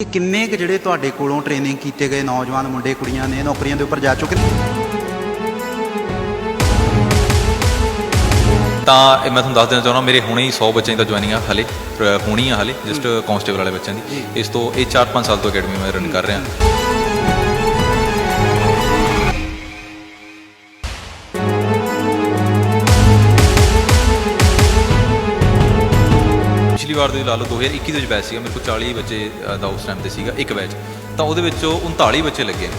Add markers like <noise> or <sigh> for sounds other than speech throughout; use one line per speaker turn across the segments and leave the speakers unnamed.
ਕਿੰਨੇ ਕੁ ਜਿਹੜੇ ਤੁਹਾਡੇ ਕੋਲੋਂ ਟ੍ਰੇਨਿੰਗ ਕੀਤੇ ਗਏ ਨੌਜਵਾਨ ਮੁੰਡੇ ਕੁੜੀਆਂ ਨੇ ਨੌਕਰੀਆਂ ਦੇ ਉੱਪਰ ਜਾ ਚੁੱਕੇ ਨੇ?
ਤਾਂ ਇਹ ਮੈਂ ਤੁਹਾਨੂੰ ਦੱਸ ਦੇਣਾ ਚਾਹੁੰਦਾ ਮੇਰੇ ਹੁਣੇ ਹੀ 100 ਬੱਚਿਆਂ ਦੀ ਤਾਂ ਜੁਆਇਨਿੰਗ ਆ ਹਲੇ ਹੋਣੀ ਆ ਹਲੇ ਜਸਟ ਕਾਂਸਟੇਬਲ ਵਾਲੇ ਬੱਚਿਆਂ ਦੀ। ਇਸ ਤੋਂ ਇਹ 4-5 ਸਾਲ ਤੋਂ ਅਕੈਡਮੀ ਮੈਂ ਰਨ ਕਰ ਰਿਹਾ। ਵਾਰ ਦੇ ਲਾ ਲਓ 2021 ਦੇ ਵਿੱਚ ਬੈਚ ਸੀਗਾ, ਮੇਰੇ ਕੋਲ 40 ਬੱਚੇ ਦਾ ਉਸ ਟਾਈਮ ਤੇ ਸੀਗਾ, ਇੱਕ ਬੈਚ ਤਾਂ ਉਹਦੇ ਵਿੱਚੋਂ 39 ਬੱਚੇ ਲੱਗੇ। ਨੇ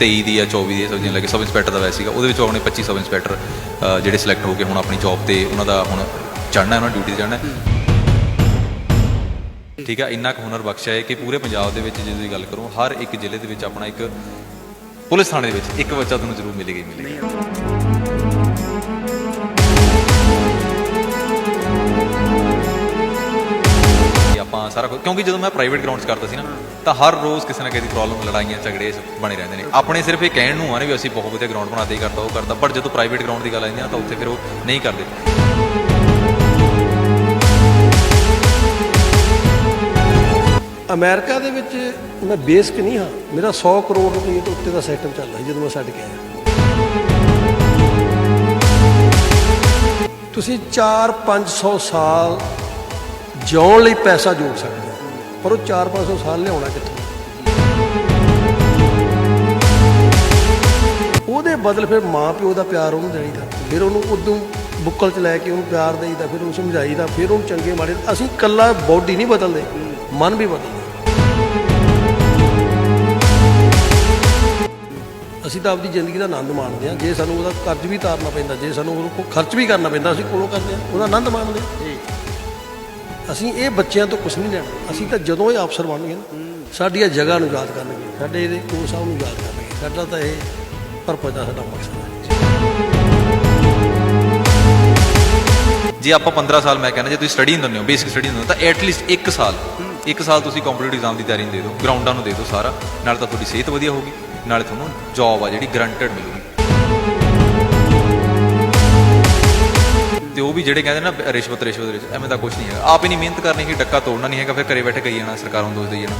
23 ਦੀ ਆ 24 ਦੀ ਸਬਜ਼ੀਆਂ ਲੱਗੇ, ਸਬ ਇੰਸਪੈਕਟਰ ਦਾ ਵੈਸੇ ਸੀਗਾ। ਉਹਦੇ ਵਿੱਚੋਂ ਆਪਣੇ 25 ਸਬ ਇੰਸਪੈਕਟਰ ਜਿਹੜੇ ਸਿਲੈਕਟ ਹੋ ਕੇ ਹੁਣ ਆਪਣੀ ਜੌਬ ਤੇ ਉਹਨਾਂ ਦਾ ਹੁਣ ਚੜ੍ਹਨਾ, ਉਹਨਾਂ ਡਿਊਟੀ ਤੇ ਚੜ੍ਹਨਾ। ਠੀਕ ਹੈ ਇੰਨਾ ਕੁ ਹੁਨਰ ਬਖਸ਼ਿਆ ਹੈ ਕਿ ਪੂਰੇ ਪੰਜਾਬ ਦੇ ਵਿੱਚ ਜੇ ਤੁਸੀਂ ਗੱਲ ਕਰੋ, ਹਰ ਇੱਕ ਜ਼ਿਲ੍ਹੇ ਦੇ ਵਿੱਚ ਆਪਣਾ ਇੱਕ ਪੁਲਿਸ ਥਾਣੇ ਦੇ ਵਿੱਚ ਇੱਕ ਬੱਚਾ ਤੁਹਾਨੂੰ ਜ਼ਰੂਰ ਮਿਲੇਗਾ ਹੀ ਮਿਲੇਗਾ। ਸਾਰਾ ਕੁਝ। ਕਿਉਂਕਿ ਜਦੋਂ ਮੈਂ ਪ੍ਰਾਈਵੇਟ ਗਰਾਊਂਡਸ ਕਰਦਾ ਸੀ ਨਾ, ਤਾਂ ਹਰ ਰੋਜ਼ ਕਿਸੇ ਨਾ ਕਿਸੇ ਦੀ ਪ੍ਰੋਬਲਮ ਲੜਾਈਆਂ, ਝਗੜੇ ਬਣੇ ਰਹਿੰਦੇ ਨੇ। ਆਪਣੇ ਸਿਰਫ ਇਹ ਕਹਿਣ ਨੂੰ ਆ ਨਾ ਵੀ ਅਸੀਂ ਬਹੁਤ ਵਧੀਆ ਗਰਾਊਂਡ ਬਣਾਦੇ ਕਰਦਾ ਉਹ ਕਰਦਾ ਪਰ ਜਦੋਂ ਪ੍ਰਾਈਵੇਟ ਗਰਾਊਂਡ ਦੀ ਗੱਲ ਆਉਂਦੀ ਆ ਤਾਂ ਉੱਥੇ ਫਿਰ ਉਹ ਨਹੀਂ ਕਰਦੇ।
ਅਮਰੀਕਾ ਦੇ ਵਿੱਚ ਮੈਂ ਬੇਸਕ ਨਹੀਂ ਹਾਂ, ਮੇਰਾ 100 ਕਰੋੜ ਰੁਪਏ ਤੋਂ ਉੱਤੇ ਦਾ ਸੈਟਅਪ ਚੱਲਦਾ ਸੀ ਜਦੋਂ ਮੈਂ ਛੱਡ ਕੇ ਆਇਆ। ਤੁਸੀਂ 4-500 ਸਾਲ ਜਿਉਣ ਲਈ ਪੈਸਾ ਜੋੜ ਸਕਦੇ ਪਰ ਉਹ 4-500 ਸਾਲ ਲਿਆਉਣਾ ਕਿੱਥੋਂ? ਉਹਦੇ ਬਦਲ ਫਿਰ ਮਾਂ ਪਿਓ ਦਾ ਪਿਆਰ ਉਹਨੂੰ ਦੇਈਦਾ ਫਿਰ ਉਹਨੂੰ ਉਦੋਂ ਬੁੱਕਲ 'ਚ ਲੈ ਕੇ ਉਹਨੂੰ ਪਿਆਰ ਦੇਈਦਾ, ਫਿਰ ਉਹਨੂੰ ਸਮਝਾਈਦਾ, ਫਿਰ ਉਹਨੂੰ ਚੰਗੇ ਮਾੜੇ ਅਸੀਂ ਕੱਲਾ ਬੋਡੀ ਨਹੀਂ ਬਦਲਦੇ, ਮਨ ਵੀ ਬਦਲਦਾ। ਅਸੀਂ ਤਾਂ ਆਪਦੀ ਜ਼ਿੰਦਗੀ ਦਾ ਆਨੰਦ ਮਾਣਦੇ ਹਾਂ। ਜੇ ਸਾਨੂੰ ਉਹਦਾ ਕਰਜ਼ ਵੀ ਤਾਰਨਾ ਪੈਂਦਾ, ਜੇ ਸਾਨੂੰ ਉਹਨੂੰ ਕੋ ਖਰਚ ਵੀ ਕਰਨਾ ਪੈਂਦਾ, ਅਸੀਂ ਕੋਲੋਂ ਕਰਦੇ ਹਾਂ। ਉਹਦਾ ਆਨੰਦ ਮਾਣਦੇ ਹਾਂ। ਅਸੀਂ ਇਹ ਬੱਚਿਆਂ ਤੋਂ ਕੁਝ ਨਹੀਂ ਲੈਣਾ। ਅਸੀਂ ਤਾਂ ਜਦੋਂ ਇਹ ਅਫਸਰ ਬਣਨਗੇ ਨਾ, ਸਾਡੀਆਂ ਜਗ੍ਹਾ ਨੂੰ ਯਾਦ ਕਰਨਗੇ। ਸਾਡੇ ਇਹਦੇ ਕੋਲ ਸਾਹਿਬ ਨੂੰ ਯਾਦ ਕਰਨਗੇ। ਸਾਡਾ ਤਾਂ ਇਹ ਪਰਪਸ ਦਾ ਸਾਡਾ ਮਕਸਦ ਹੈ
ਜੇ ਆਪਾਂ 15 ਸਾਲ ਮੈਂ ਕਹਿੰਦਾ, ਜੇ ਤੁਸੀਂ ਸਟੱਡੀ ਹੁੰਦੇ ਹੋ ਬੇਸਿਕ ਸਟੱਡੀ ਹੁੰਦੇ ਹੋ, ਤਾਂ ਐਟਲੀਸਟ 1 ਸਾਲ। 1 ਸਾਲ ਤੁਸੀਂ ਕੰਪੀਟੀਟਿਵ ਐਗਜ਼ਾਮ ਦੀ ਤਿਆਰੀ ਦੇ ਦਿਓ ਗਰਾਊਂਡਾਂ ਨੂੰ ਦੇ ਦਿਓ ਸਾਰਾ। ਨਾਲ ਤਾਂ ਤੁਹਾਡੀ ਸਿਹਤ ਵਧੀਆ ਹੋਊਗੀ। ਨਾਲੇ ਤੁਹਾਨੂੰ ਜੌਬ ਆ ਜਿਹੜੀ ਗਰੰਟਡ ਮਿਲੂਗੀ। ਤੇ ਉਹ ਵੀ ਜਿਹੜੇ ਕਹਿੰਦੇ ਨਾ ਰਿਸ਼ਵਤ ਰਿਸ਼ਵਤ ਰਿਸ਼ਵਤ, ਐਵੇਂ ਦਾ ਕੁਝ ਨਹੀਂ ਹੈਗਾ। ਆਪ ਹੀ ਨਹੀਂ ਮਿਹਨਤ ਕਰਨੀ ਕਿ ਡੱਕਾ ਤੋੜਨਾ ਨਹੀਂ ਹੈਗਾ, ਫਿਰ ਘਰੇ ਬੈਠੇ ਕਹੀ ਜਾਣਾ, ਸਰਕਾਰਾਂ ਨੂੰ ਦੋਸ਼ ਦੇਈ ਜਾਣਾ।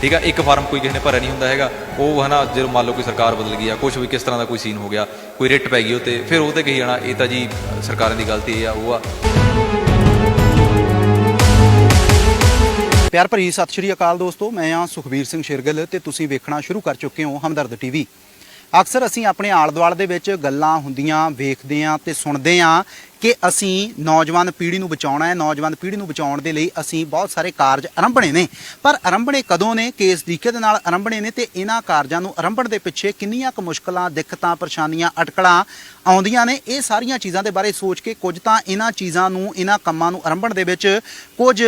ਠੀਕ ਆ, ਇੱਕ ਫਾਰਮ ਕੋਈ ਕਿਸੇ ਨੇ ਭਰਿਆ ਨਹੀਂ ਹੁੰਦਾ ਹੈਗਾ। ਉਹ ਹਨਾ, ਜਦੋਂ ਮੰਨ ਲਓ ਕੋਈ ਸਰਕਾਰ ਬਦਲ ਗਈ ਆ ਕੁਝ ਵੀ ਕਿਸ ਤਰ੍ਹਾਂ ਦਾ ਕੋਈ ਸੀਨ ਹੋ ਗਿਆ, ਕੋਈ ਰਿਟ ਪੈ ਗਈ ਉਹ ਫਿਰ ਉਹ ਤੇ ਕਹੀ ਜਾਣਾ, ਇਹ ਤਾਂ ਜੀ ਸਰਕਾਰਾਂ ਦੀ ਗਲਤੀ ਆ, ਉਹ ਆ।
ਪਿਆਰ ਭਰੀ ਸਤਿ ਸ਼੍ਰੀ ਅਕਾਲ ਦੋਸਤੋ, ਮੈਂ ਆ ਸੁਖਬੀਰ ਸਿੰਘ ਸ਼ੇਰਗਿੱਲ ਤੇ ਤੁਸੀਂ ਵੇਖਣਾ ਸ਼ੁਰੂ ਕਰ ਚੁੱਕੇ ਹੋ ਹਮਦਰਦ ਟੀਵੀ ਅਕਸਰ ਅਸੀਂ ਆਪਣੇ ਆਲੇ ਦੁਆਲੇ ਦੇ ਵਿੱਚ ਗੱਲਾਂ ਹੁੰਦੀਆਂ, ਵੇਖਦੇ ਆਂ ਤੇ ਸੁਣਦੇ ਆਂ ਕਿ ਅਸੀਂ ਨੌਜਵਾਨ ਪੀੜ੍ਹੀ ਨੂੰ ਬਚਾਉਣਾ ਹੈ, ਨੌਜਵਾਨ ਪੀੜ੍ਹੀ ਨੂੰ ਬਚਾਉਣ ਦੇ ਲਈ ਅਸੀਂ ਬਹੁਤ ਸਾਰੇ ਕਾਰਜ ਆਰੰਭਣੇ ਨੇ। ਪਰ ਆਰੰਭਣੇ ਕਦੋਂ ਨੇ? ਕਿਸ ਤਰੀਕੇ ਦੇ ਨਾਲ ਆਰੰਭਣੇ ਨੇ ਤੇ ਇਹਨਾਂ ਕਾਰਜਾਂ ਨੂੰ ਆਰੰਭਣ ਦੇ ਪਿੱਛੇ ਕਿੰਨੀਆਂ ਕੁ ਮੁਸ਼ਕਲਾਂ, ਦਿੱਕਤਾਂ, ਪਰੇਸ਼ਾਨੀਆਂ, ਅਟਕਲਾਂ ਆਉਂਦੀਆਂ ਨੇ? ਇਹ ਸਾਰੀਆਂ ਚੀਜ਼ਾਂ ਦੇ ਬਾਰੇ ਸੋਚ ਕੇ ਕੁਝ ਤਾਂ ਇਹਨਾਂ ਚੀਜ਼ਾਂ ਨੂੰ, ਇਹਨਾਂ ਕੰਮਾਂ ਨੂੰ ਆਰੰਭਣ ਦੇ ਵਿੱਚ ਕੁਝ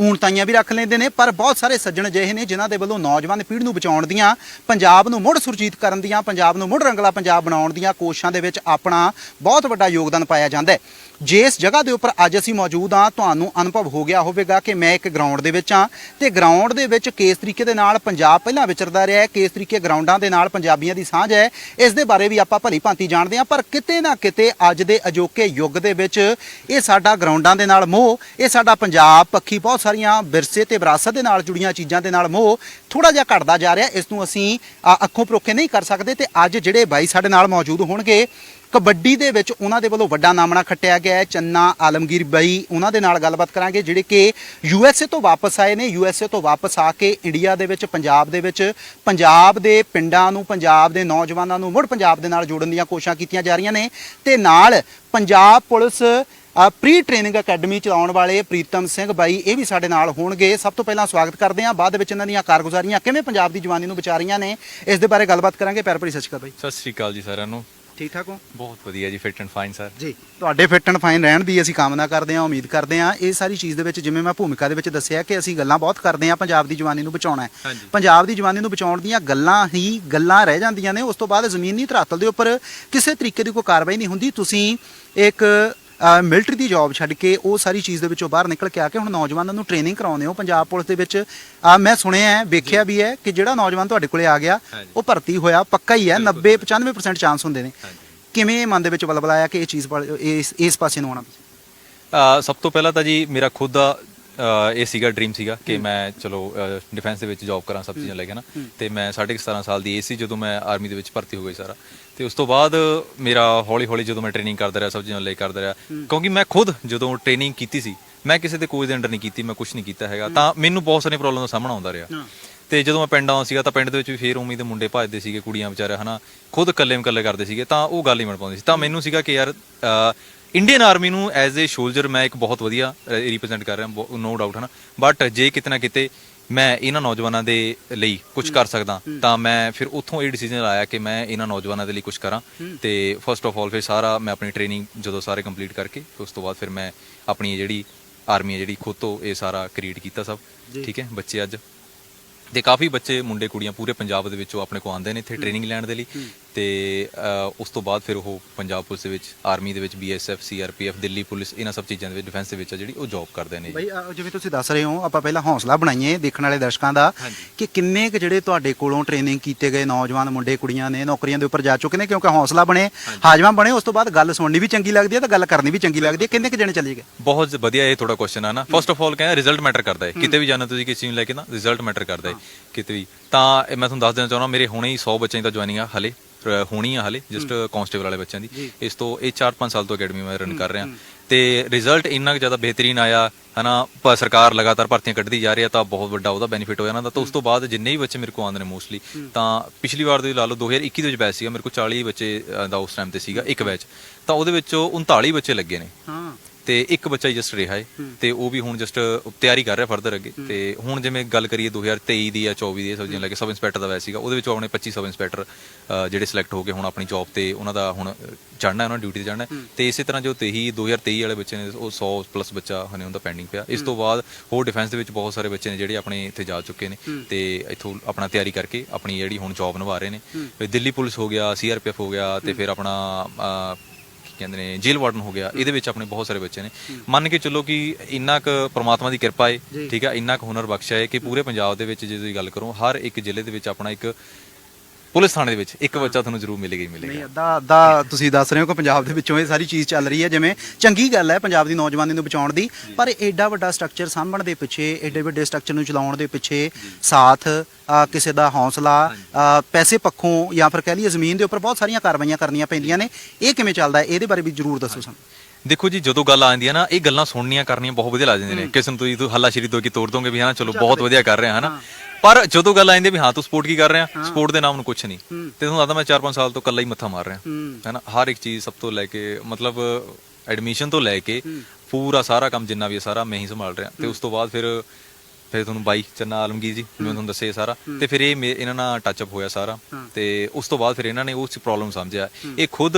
ਊਣਤਾਈਆਂ ਵੀ ਰੱਖ ਲੈਂਦੇ ਨੇ, ਪਰ ਬਹੁਤ ਸਾਰੇ ਸੱਜਣ ਅਜਿਹੇ ਨੇ ਜਿਨ੍ਹਾਂ ਦੇ ਵੱਲੋਂ ਨੌਜਵਾਨ ਪੀੜ੍ਹੀ ਨੂੰ ਬਚਾਉਣ ਦੀਆਂ, ਪੰਜਾਬ ਨੂੰ ਮੁੜ ਸੁਰਜੀਤ ਕਰਨ ਦੀਆਂ, ਪੰਜਾਬ ਨੂੰ ਮੁੜ ਰੰਗਲਾ ਪੰਜਾਬ ਬਣਾਉਣ ਦੀਆਂ ਕੋਸ਼ਿਸ਼ਾਂ ਦੇ ਵਿੱਚ ਆਪਣਾ ਬਹੁਤ ਵੱਡਾ ਯੋਗਦਾਨ ਪਾਇਆ ਜਾਂਦਾ ਹੈ। ਜਿਸ ਜਗ੍ਹਾ ਦੇ ਉੱਪਰ ਅੱਜ ਅਸੀਂ ਮੌਜੂਦ ਹਾਂ, ਤੁਹਾਨੂੰ ਅਨੁਭਵ ਹੋ ਗਿਆ ਹੋਵੇਗਾ ਕਿ ਮੈਂ ਇੱਕ ਗਰਾਊਂਡ ਦੇ ਵਿੱਚ ਹਾਂ ਤੇ ਗਰਾਊਂਡ ਦੇ ਵਿੱਚ ਕਿਸ ਤਰੀਕੇ ਦੇ ਨਾਲ ਪੰਜਾਬ ਪਹਿਲਾਂ ਵਿਚਰਦਾ ਰਿਹਾ ਹੈ, ਕਿਸ ਤਰੀਕੇ ਗਰਾਊਂਡਾਂ ਦੇ ਨਾਲ ਪੰਜਾਬੀਆਂ ਦੀ ਸਾਂਝ ਹੈ, ਇਸ ਦੇ ਬਾਰੇ ਵੀ ਆਪਾਂ ਭਲੀ ਭਾਂਤੀ ਜਾਣਦੇ ਹਾਂ। ਪਰ ਕਿਤੇ ਨਾ ਕਿਤੇ ਅੱਜ ਦੇ ਅਜੋਕੇ ਯੁੱਗ ਦੇ ਵਿੱਚ ਇਹ ਸਾਡਾ ਗਰਾਊਂਡਾਂ ਦੇ ਨਾਲ ਮੋਹ, ਇਹ ਸਾਡਾ ਪੰਜਾਬ ਪੱਖੀ ਬਹੁਤ ਸਾਰੀਆਂ ਵਿਰਸੇ ਤੇ ਵਿਰਾਸਤ ਦੇ ਨਾਲ ਜੁੜੀਆਂ ਚੀਜ਼ਾਂ ਦੇ ਨਾਲ ਮੋਹ ਥੋੜਾ ਜਿਹਾ ਘਟਦਾ ਜਾ ਰਿਹਾ। ਇਸ ਨੂੰ ਅਸੀਂ ਅੱਖੋਂ ਪਰੋਖੇ ਨਹੀਂ ਕਰ ਸਕਦੇ ਤੇ ਅੱਜ ਜਿਹੜੇ ਬਾਈ ਸਾਡੇ ਨਾਲ ਮੌਜੂਦ ਹੋਣਗੇ, ਕਬੱਡੀ ਦੇ ਵਿੱਚ ਉਹਨਾਂ ਦੇ ਵੱਲੋਂ ਵੱਡਾ ਨਾਮਣਾ ਖੱਟਿਆ ਗਿਆ ਹੈ। ਚੰਨਾ, ਆਲਮਗੀਰ ਬਾਈ, ਉਹਨਾਂ ਦੇ ਨਾਲ ਗੱਲਬਾਤ ਕਰਾਂਗੇ, ਜਿਹੜੇ ਕਿ ਯੂਐਸਏ ਤੋਂ ਵਾਪਸ ਆਏ ਨੇ। ਯੂਐਸਏ ਤੋਂ ਵਾਪਸ ਆ ਕੇ ਇੰਡੀਆ ਦੇ ਵਿੱਚ, ਪੰਜਾਬ ਦੇ ਵਿੱਚ, ਪੰਜਾਬ ਦੇ ਪਿੰਡਾਂ ਨੂੰ, ਪੰਜਾਬ ਦੇ ਨੌਜਵਾਨਾਂ ਨੂੰ ਮੁੜ ਪੰਜਾਬ ਦੇ ਨਾਲ ਜੋੜਨ ਦੀਆਂ ਕੋਸ਼ਿਸ਼ਾਂ ਕੀਤੀਆਂ ਜਾ ਰਹੀਆਂ ਨੇ। ਤੇ ਨਾਲ Punjab police pre training academy ਚਲਾਉਣ ਵਾਲੇ ਪ੍ਰੀਤਮ ਸਿੰਘ ਬਾਈ ਇਹ ਵੀ ਸਾਡੇ ਨਾਲ ਹੋਣਗੇ। ਸਭ ਤੋਂ ਪਹਿਲਾਂ ਸਵਾਗਤ ਕਰਦੇ ਹਾਂ। ਬਾਅਦ ਵਿੱਚ ਇਹਨਾਂ ਦੀਆਂ ਕਾਰਗੁਜ਼ਾਰੀਆਂ ਕਿਵੇਂ ਪੰਜਾਬ ਦੀ ਜਵਾਨੀ ਨੂੰ ਬਚਾ ਰਹੀਆਂ ਨੇ ਇਸ ਦੇ ਬਾਰੇ ਗੱਲਬਾਤ ਕਰਾਂਗੇ। ਪਿਆਰ ਭਰੀ ਸਤਿ ਸ਼੍ਰੀ ਅਕਾਲ ਬਾਈ।
ਸਤਿ ਸ੍ਰੀ ਅਕਾਲ ਜੀ ਸਾਰਿਆਂ ਨੂੰ।
ਠੀਕ ਠਾਕ ਹੋ?
ਬਹੁਤ ਵਧੀਆ ਜੀ ਫਿਟ ਐਂਡ ਫਾਈਨ ਸਰ
ਜੀ ਤੁਹਾਡੇ ਫਿੱਟ ਐਂਡ ਫਾਈਨ ਰਹਿਣ ਦੀ ਅਸੀਂ ਕਾਮਨਾ ਕਰਦੇ ਹਾਂ ਉਮੀਦ ਕਰਦੇ ਹਾਂ। ਇਹ ਸਾਰੀ ਚੀਜ਼ ਦੇ ਵਿੱਚ ਜਿਵੇਂ ਮੈਂ ਭੂਮਿਕਾ ਦੇ ਵਿੱਚ ਦੱਸਿਆ ਕਿ ਅਸੀਂ ਗੱਲਾਂ ਬਹੁਤ ਕਰਦੇ ਹਾਂ ਪੰਜਾਬ ਦੀ ਜਵਾਨੀ ਨੂੰ ਬਚਾਉਣਾ ਹੈ। ਪੰਜਾਬ ਦੀ ਜਵਾਨੀ ਨੂੰ ਬਚਾਉਣ ਦੀਆਂ ਗੱਲਾਂ ਹੀ ਗੱਲਾਂ ਰਹਿ ਜਾਂਦੀਆਂ ਨੇ। ਉਸ ਤੋਂ ਬਾਅਦ ਜ਼ਮੀਨੀ ਧਰਾਤਲ ਦੇ ਉੱਪਰ ਕਿਸੇ ਤਰੀਕੇ ਦੀ ਕੋਈ ਕਾਰਵਾਈ ਨਹੀਂ ਹੁੰਦੀ। ਤੁਸੀਂ ਇੱਕ ਮਿਲਟਰੀ ਦੀ ਜੌਬ ਛੱਡ ਕੇ ਉਹ ਸਾਰੀ ਚੀਜ਼ ਦੇ ਵਿੱਚੋਂ ਬਾਹਰ ਨਿਕਲ ਕੇ ਆ ਕੇ ਹੁਣ ਨੌਜਵਾਨਾਂ ਨੂੰ ਟ੍ਰੇਨਿੰਗ ਕਰਾਉਂਦੇ ਹੋ ਪੰਜਾਬ ਪੁਲਿਸ ਦੇ ਵਿੱਚ ਅਹ, ਮੈਂ ਸੁਣਿਆ ਹੈ ਵੇਖਿਆ ਵੀ ਹੈ ਕਿ ਜਿਹੜਾ ਨੌਜਵਾਨ ਤੁਹਾਡੇ ਕੋਲੇ ਆ ਗਿਆ। ਉਹ ਭਰਤੀ ਹੋਇਆ ਪੱਕਾ ਹੀ ਹੈ 90 95% ਚਾਂਸ ਹੁੰਦੇ ਨੇ। ਕਿਵੇਂ ਮਨ ਦੇ ਵਿੱਚ ਬਲਬਲ ਆਇਆ ਕਿ ਇਹ ਚੀਜ਼ ਵੱਲ- ਇਸ ਇਸ ਪਾਸੇ ਨੂੰ ਆਉਣਾ
ਅ, ਸਭ ਤੋਂ ਪਹਿਲਾਂ ਤਾਂ ਜੀ ਮੇਰਾ ਖੁਦ ਦਾ ਅ, ਇਹ ਸੀਗਾ ਡ੍ਰੀਮ ਸੀਗਾ ਕਿ ਮੈਂ ਚਲੋ ਡਿਫੈਂਸ ਦੇ ਵਿੱਚ ਜੌਬ ਕਰਾਂ ਸਭ ਚੀਜ਼ਾਂ ਲੈ ਕੇ ਨਾ। ਤੇ ਮੈਂ 17.5 ਸਾਲ ਦੀ ਏਜ ਸੀ ਜਦੋਂ ਮੈਂ ਆਰਮੀ ਦੇ ਵਿੱਚ ਭਰਤੀ ਹੋ ਗਈ ਸਾਰਾ। ਤੇ ਉਸ ਤੋਂ ਬਾਅਦ ਮੇਰਾ ਹੌਲੀ ਹੌਲੀ ਜਦੋਂ ਮੈਂ ਟ੍ਰੇਨਿੰਗ ਕਰਦਾ ਰਿਹਾ ਸਭ ਚੀਜ਼ਾਂ ਲੈ ਕਰਦਾ ਰਿਹਾ ਕਿਉਂਕਿ ਮੈਂ ਖੁਦ ਜਦੋਂ ਟ੍ਰੇਨਿੰਗ ਕੀਤੀ ਸੀ ਮੈਂ ਕਿਸੇ ਦੇ ਕੋਚ ਦੇ ਅੰਡਰ ਨਹੀਂ ਕੀਤੀ ਮੈਂ ਕੁਝ ਨਹੀਂ ਕੀਤਾ ਹੈਗਾ ਤਾਂ ਮੈਨੂੰ ਬਹੁਤ ਸਾਰੀਆਂ ਪ੍ਰੋਬਲਮ ਦਾ ਸਾਹਮਣਾ ਆਉਂਦਾ ਰਿਹਾ। ਤੇ ਜਦੋਂ ਮੈਂ ਪਿੰਡ ਆਉਂ ਸੀਗਾ ਤਾਂ ਪਿੰਡ ਦੇ ਵਿੱਚ ਵੀ ਫੇਰ ਉਮੀਦ ਦੇ ਮੁੰਡੇ ਭੱਜਦੇ ਸੀਗੇ ਕੁੜੀਆਂ ਵਿਚਾਰੇ ਹਨਾ ਖੁਦ ਇਕੱਲੇ ਇਕੱਲੇ ਕਰਦੇ ਸੀਗੇ ਤਾਂ ਉਹ ਗੱਲ ਨਹੀਂ ਬਣ ਪਾਉਂਦੀ ਸੀ। ਤਾਂ ਮੈਨੂੰ ਸੀਗਾ ਕਿ ਯਾਰ ਇੰਡੀਅਨ ਆਰਮੀ ਨੂੰ ਐਜ਼ ਏ ਸ਼ੋਲਜਰ ਮੈਂ ਇੱਕ ਬਹੁਤ ਵਧੀਆ ਰਿਪਰੈਜ਼ੈਂਟ ਕਰ ਰਿਹਾ ਨੋ ਡਾਊਟ ਹਨਾ। ਬਟ ਜੇ ਕਿਤੇ ਨਾ ਕਿਤੇ ਮੈਂ ਇਹਨਾਂ ਨੌਜਵਾਨਾਂ ਦੇ ਲਈ ਕੁਝ ਕਰ ਸਕਦਾ। ਤਾਂ ਮੈਂ ਫਿਰ ਉੱਥੋਂ ਇਹ ਡਿਸੀਜਨ ਲਾਇਆ ਕਿ ਮੈਂ ਇਹਨਾਂ ਨੌਜਵਾਨਾਂ ਦੇ ਲਈ ਕੁਝ ਕਰਾਂ। ਤੇ ਫਸਟ ਆਫ ਆਲ ਫਿਰ ਸਾਰਾ ਮੈਂ ਆਪਣੀ ਟ੍ਰੇਨਿੰਗ ਜਦੋਂ ਸਾਰੇ ਕੰਪਲੀਟ ਕਰਕੇ ਉਸ ਤੋਂ ਬਾਅਦ ਫਿਰ ਮੈਂ ਆਪਣੀ ਜਿਹੜੀ ਆਰਮੀ ਹੈ ਜਿਹੜੀ ਖੁਦ ਤੋਂ ਇਹ ਸਾਰਾ ਕ੍ਰੀਏਟ ਕੀਤਾ ਸਭ। ਠੀਕ ਹੈ ਬੱਚੇ ਅੱਜ। ਤੇ ਕਾਫੀ ਬੱਚੇ ਮੁੰਡੇ ਕੁੜੀਆਂ ਪੂਰੇ ਪੰਜਾਬ ਦੇ ਵਿੱਚੋਂ ਆਪਣੇ ਕੋ ਆਉਂਦੇ ਨੇ ਇੱਥੇ ਟ੍ਰੇਨਿੰਗ ਲੈਣ ਦੇ ਲਈ। ਤੇ ਉਸ ਤੋਂ ਬਾਅਦ ਫਿਰ ਉਹ ਪੰਜਾਬ ਪੁਲਿਸ ਦੇ ਵਿੱਚ ਆਰਮੀ ਦੇ ਵਿੱਚ ਬੀਐਸਐਫ ਸੀਆਰਪੀਐਫ ਦਿੱਲੀ ਪੁਲਿਸ ਇਹਨਾਂ ਸਭ ਚੀਜ਼ਾਂ ਦੇ ਵਿੱਚ ਡਿਫੈਂਸ ਦੇ ਵਿੱਚ ਆ ਜਿਹੜੀ ਉਹ ਜੌਬ ਕਰਦੇ ਨੇ।
ਬਈ ਜਿਵੇਂ ਤੁਸੀਂ ਦੱਸ ਰਹੇ ਹੋ ਆਪਾਂ ਪਹਿਲਾਂ ਹੌਸਲਾ ਬਣਾਈਏ ਦੇਖਣ ਵਾਲੇ ਦਰਸ਼ਕਾਂ ਦਾ ਕਿ ਕਿੰਨੇ ਕੁ ਜਿਹੜੇ ਤੁਹਾਡੇ ਕੋਲੋਂ ਟ੍ਰੇਨਿੰਗ ਕੀਤੇ ਗਏ ਨੌਜਵਾਨ ਮੁੰਡੇ ਕੁੜੀਆਂ ਨੇ ਨੌਕਰੀਆਂ ਦੇ ਉੱਪਰ ਜਾ ਚੁੱਕੇ ਨੇ ਕਿਉਂਕਿ ਹੌਸਲਾ ਬਣੇ ਹਾਜਮਾ ਬਣੇ ਉਸ ਤੋਂ ਬਾਅਦ ਗੱਲ ਸੁਣਨੀ ਵੀ ਚੰਗੀ ਲੱਗਦੀ ਹੈ ਤਾਂ ਗੱਲ ਕਰਨੀ ਵੀ ਚੰਗੀ ਲੱਗਦੀ ਹੈ। ਕਿੰਨੇ ਕੁ ਜਣੇ ਚੱਲੇ ਗਏ?
ਬਹੁਤ ਵਧੀਆ ਇਹ ਥੋੜਾ ਕੁਐਸਚਨ ਆ ਨਾ। ਫਸਟ ਆਫ ਆਲ ਕਹਿੰਦਾ ਰਿਜ਼ਲਟ ਮੈਟਰ ਕਰਦਾ ਹੈ। ਕਿਤੇ ਵੀ ਜਾਣਾ ਤੁਸੀਂ ਕਿਸੇ ਨੂੰ ਲੈ ਕੇ ਨਾ ਰਿਜ਼ਲਟ ਮੈਟਰ ਕਰਦਾ ਹੈ। ਕਿਤੇ ਵੀ ਤਾਂ ਇਹ ਮੈਂ ਤੁਹਾਨੂੰ ਦੱਸ ਦੇਣਾ ਚਾਹੁੰਦਾ ਮੇਰੇ ਹੁਣੇ ਹੀ 100 ਬੱਚਿਆਂ ਦੀ ਤਾਂ ਜੁਆਇਨਿੰਗ ਆ ਹਲੇ ਅ, ਹੋਣੀ ਆ ਹਲੇ ਜਸਟ ਕਾਂਸਟੇਬਲ ਵਾਲੇ ਬੱਚਿਆਂ ਦੀ। ਇਸ ਤੋਂ ਇਹ 4-5 ਸਾਲ ਤੋਂ ਅਕੈਡਮੀ ਮੈਂ ਰਨ ਕਰ ਰਿਹਾ। ਤੇ ਰਿਜ਼ਲਟ ਇੰਨਾ ਕੁ ਜ਼ਿਆਦਾ ਬਿਹਤਰੀਨ ਆਇਆ ਹਨਾ ਪ- ਸਰਕਾਰ ਲਗਾਤਾਰ ਭਰਤੀਆਂ ਕੱਢਦੀ ਜਾ ਰਹੀ ਹੈ ਤਾਂ ਬਹੁਤ ਵੱਡਾ ਉਹਦਾ ਬੈਨੀਫਿਟ ਹੋਇਆ ਇਹਨਾਂ ਦਾ ਤਾਂ ਉਸ ਤੋਂ ਬਾਅਦ ਜਿੰਨੇ ਵੀ ਬੱਚੇ ਮੇਰੇ ਕੋਲ ਆਉਂਦੇ ਨੇ ਮੋਸਟਲੀ ਤਾਂ ਪਿਛਲੀ ਵਾਰ ਦੇ ਲਾ ਲਓ 2021 ਦੇ ਵਿੱਚ ਬੈਚ ਸੀਗਾ ਮੇਰੇ ਕੋਲ 40 ਬੱਚੇ ਅ, ਦਾ ਉਸ ਟਾਈਮ ਤੇ ਸੀਗਾ ਇੱਕ ਬੈਚ ਤਾਂ ਉਹਦੇ ਵਿੱਚੋਂ 39 ਬੱਚੇ ਲੱਗੇ ਨੇ।
ਹਾਂ।
ਤੇ ਇੱਕ ਬੱਚਾ ਜਸਟ ਰਿਹਾ ਹੈ। ਤੇ ਉਹ ਵੀ ਹੁਣ ਜਸਟ ਤਿਆਰੀ ਕਰ ਰਿਹਾ ਫਰਦਰ ਅੱਗੇ। ਤੇ ਹੁਣ ਜਿਵੇਂ ਗੱਲ ਕਰੀਏ 2023 ਦੀ ਜਾਂ 24 ਦੀ ਸਬਜ਼ੀਆਂ ਲੈ ਕੇ ਸਬ ਇੰਸਪੈਕਟਰ ਦਾ ਵੈਸੇ ਸੀਗਾ ਉਹਦੇ ਵਿੱਚੋਂ ਆਪਣੇ 25 ਸਬ ਇੰਸਪੈਕਟਰ ਜਿਹੜੇ ਸਿਲੈਕਟ ਹੋ ਕੇ ਹੁਣ ਆਪਣੀ ਜੌਬ ਤੇ ਉਹਨਾਂ ਦਾ ਹੁਣ ਚੜਨਾ ਉਹਨਾਂ ਡਿਊਟੀ ਤੇ ਚੜਨਾ ਤੇ ਇਸੇ ਤਰ੍ਹਾਂ ਜੋ 23 2023 ਵਾਲੇ ਬੱਚੇ ਨੇ ਉਹ 100 ਪਲੱਸ ਬੱਚਾ ਹਨੇ ਹੁੰਦਾ ਪੈਂਡਿੰਗ ਪਿਆ। ਇਸ ਤੋਂ ਬਾਅਦ ਹੋਰ ਡਿਫੈਂਸ ਦੇ ਵਿੱਚ ਬਹੁਤ ਸਾਰੇ ਬੱਚੇ ਨੇ ਜਿਹੜੇ ਆਪਣੇ ਇੱਥੇ ਜਾ ਚੁੱਕੇ ਨੇ। ਤੇ ਇੱਥੋਂ ਆਪਣਾ ਤਿਆਰੀ ਕਰਕੇ ਆਪਣੀ ਜਿਹੜੀ ਹੁਣ ਜੌਬ ਨਿਭਾ ਰਹੇ ਨੇ। ਦਿੱਲੀ ਪੁਲਿਸ ਹੋ ਗਿਆ ਸੀਆਰਪੀਐਫ ਹੋ ਗਿਆ ਤੇ ਫਿਰ ਆਪਣਾ ਕਹਿੰਦੇ ਨੇ ਜੇਲ੍ਹ ਵਾਰਡਨ ਹੋ ਗਿਆ। ਇਹਦੇ ਵਿੱਚ ਆਪਣੇ ਬਹੁਤ ਸਾਰੇ ਬੱਚੇ ਨੇ। ਮੰਨ ਕੇ ਚੱਲੋ ਕਿ ਇੰਨਾ ਕੁ ਪ੍ਰਮਾਤਮਾ ਦੀ ਕਿਰਪਾ ਹੈ ਠੀਕ ਹੈ ਇੰਨਾ ਕੁ ਹੁਨਰ ਬਖਸ਼ਿਆ ਹੈ ਕਿ ਪੂਰੇ ਪੰਜਾਬ ਦੇ ਵਿੱਚ ਜੇ ਤੁਸੀਂ ਗੱਲ ਕਰੋ ਹਰ ਇੱਕ ਜ਼ਿਲ੍ਹੇ ਦੇ ਵਿੱਚ ਆਪਣਾ ਇੱਕ ਪੁਲਿਸ ਥਾਣੇ ਦੇ ਵਿੱਚ ਇੱਕ ਬੱਚਾ ਤੁਹਾਨੂੰ ਜ਼ਰੂਰ ਮਿਲੇਗਾ ਹੀ
ਨਹੀਂ
ਮਿਲੇਗਾ
ਅੱਧਾ ਅੱਧਾ ਤੁਸੀਂ ਦੱਸ ਰਹੇ ਹੋ ਕਿ ਪੰਜਾਬ ਦੇ ਵਿੱਚੋਂ ਇਹ ਸਾਰੀ ਚੀਜ਼ ਚੱਲ ਰਹੀ ਹੈ ਜਿਵੇਂ ਚੰਗੀ ਗੱਲ ਹੈ ਪੰਜਾਬ ਦੀ ਨੌਜਵਾਨੀ ਨੂੰ ਬਚਾਉਣ ਦੀ ਪਰ ਐਡਾ ਵੱਡਾ ਸਟਰਕਚਰ ਸਾਂਭਣ ਦੇ ਪਿੱਛੇ ਐਡੇ ਵੱਡੇ ਸਟਰਕਚਰ ਨੂੰ ਚਲਾਉਣ ਦੇ ਪਿੱਛੇ ਸਾਥ ਅ, ਕਿਸੇ ਦਾ ਹੌਸਲਾ ਅ, ਪੈਸੇ ਪੱਖੋਂ ਜਾਂ ਫਿਰ ਕਹਿ ਲਈਏ ਜ਼ਮੀਨ ਦੇ ਉੱਪਰ ਬਹੁਤ ਸਾਰੀਆਂ ਕਾਰਵਾਈਆਂ ਕਰਨੀਆਂ ਪੈਂਦੀਆਂ ਨੇ। ਇਹ ਕਿਵੇਂ ਚੱਲਦਾ ਹੈ? ਇਹਦੇ ਬਾਰੇ ਵੀ ਜ਼ਰੂਰ ਦੱਸੋ ਸਾਨੂੰ।
ਦੇਖੋ ਜੀ ਜਦੋਂ ਗੱਲ ਆ ਜਾਂਦੀ ਹੈ ਨਾ ਇਹ ਗੱਲਾਂ ਸੁਣਨੀਆਂ ਕਰਨੀਆਂ ਬਹੁਤ ਵਧੀਆ ਲੱਗ ਜਾਂਦੀਆਂ ਨੇ। ਕਿਸੇ ਨੂੰ ਤੁਸੀਂ ਤੂੰ ਹੱਲਾ ਸ਼ਰੀ ਦੋ ਕੀ ਤੋੜ ਦੋਗੇ ਵੀ ਹਾਂ ਚਲੋ ਬਹੁਤ ਵਧੀਆ ਕਰ ਰਹੇ ਹਾਂ। ਹਨਾ ਪਰ ਜਦੋਂ ਗੱਲ ਆ ਜਾਂਦੀ ਵੀ ਹਾਂ ਤੂੰ ਸਪੋਰਟ ਕੀ ਕਰ ਰਿਹਾ? ਸਪੋਰਟ ਦੇ ਨਾਮ ਨੂੰ ਕੁਝ ਨਹੀਂ। ਤੇ ਤੁਹਾਨੂੰ ਆਦਾ ਮੈਂ 4-5 ਸਾਲ ਤੋਂ ਇਕੱਲਾ ਹੀ ਮੱਥਾ ਮਾਰ ਰਿਹਾ। ਹੈਨਾ? ਹਰ ਇੱਕ ਚੀਜ਼ ਸਭ ਤੋਂ ਲੈ ਕੇ ਮਤਲਬ ਐਡਮਿਸ਼ਨ ਤੋਂ ਲੈ ਕੇ ਪੂਰਾ ਸਾਰਾ ਕੰਮ ਜਿੰਨਾ ਵੀ ਸਾਰਾ ਮੈਂ ਹੀ ਸੰਭਾਲ ਰਿਹਾ। ਤੇ ਉਸ ਤੋਂ ਬਾਅਦ ਫਿਰ ਫਿਰ ਤੁਹਾਨੂੰ ਬਾਈ ਚੰਨਾ ਆਲਮਗੀਰ ਜੀ ਜਿਵੇਂ ਤੁਹਾਨੂੰ ਦੱਸਿਆ ਇਹ ਸਾਰਾ। ਤੇ ਫਿਰ ਇਹ ਇਹਨਾਂ ਨਾਲ ਟੱਚ ਅਪ ਹੋਇਆ ਸਾਰਾ। ਤੇ ਉਸ ਤੋਂ ਬਾਅਦ ਫਿਰ ਇਹਨਾਂ ਨੇ ਉਸ ਪ੍ਰੋਬਲਮ ਸਮਝਿਆ। ਇਹ ਖੁਦ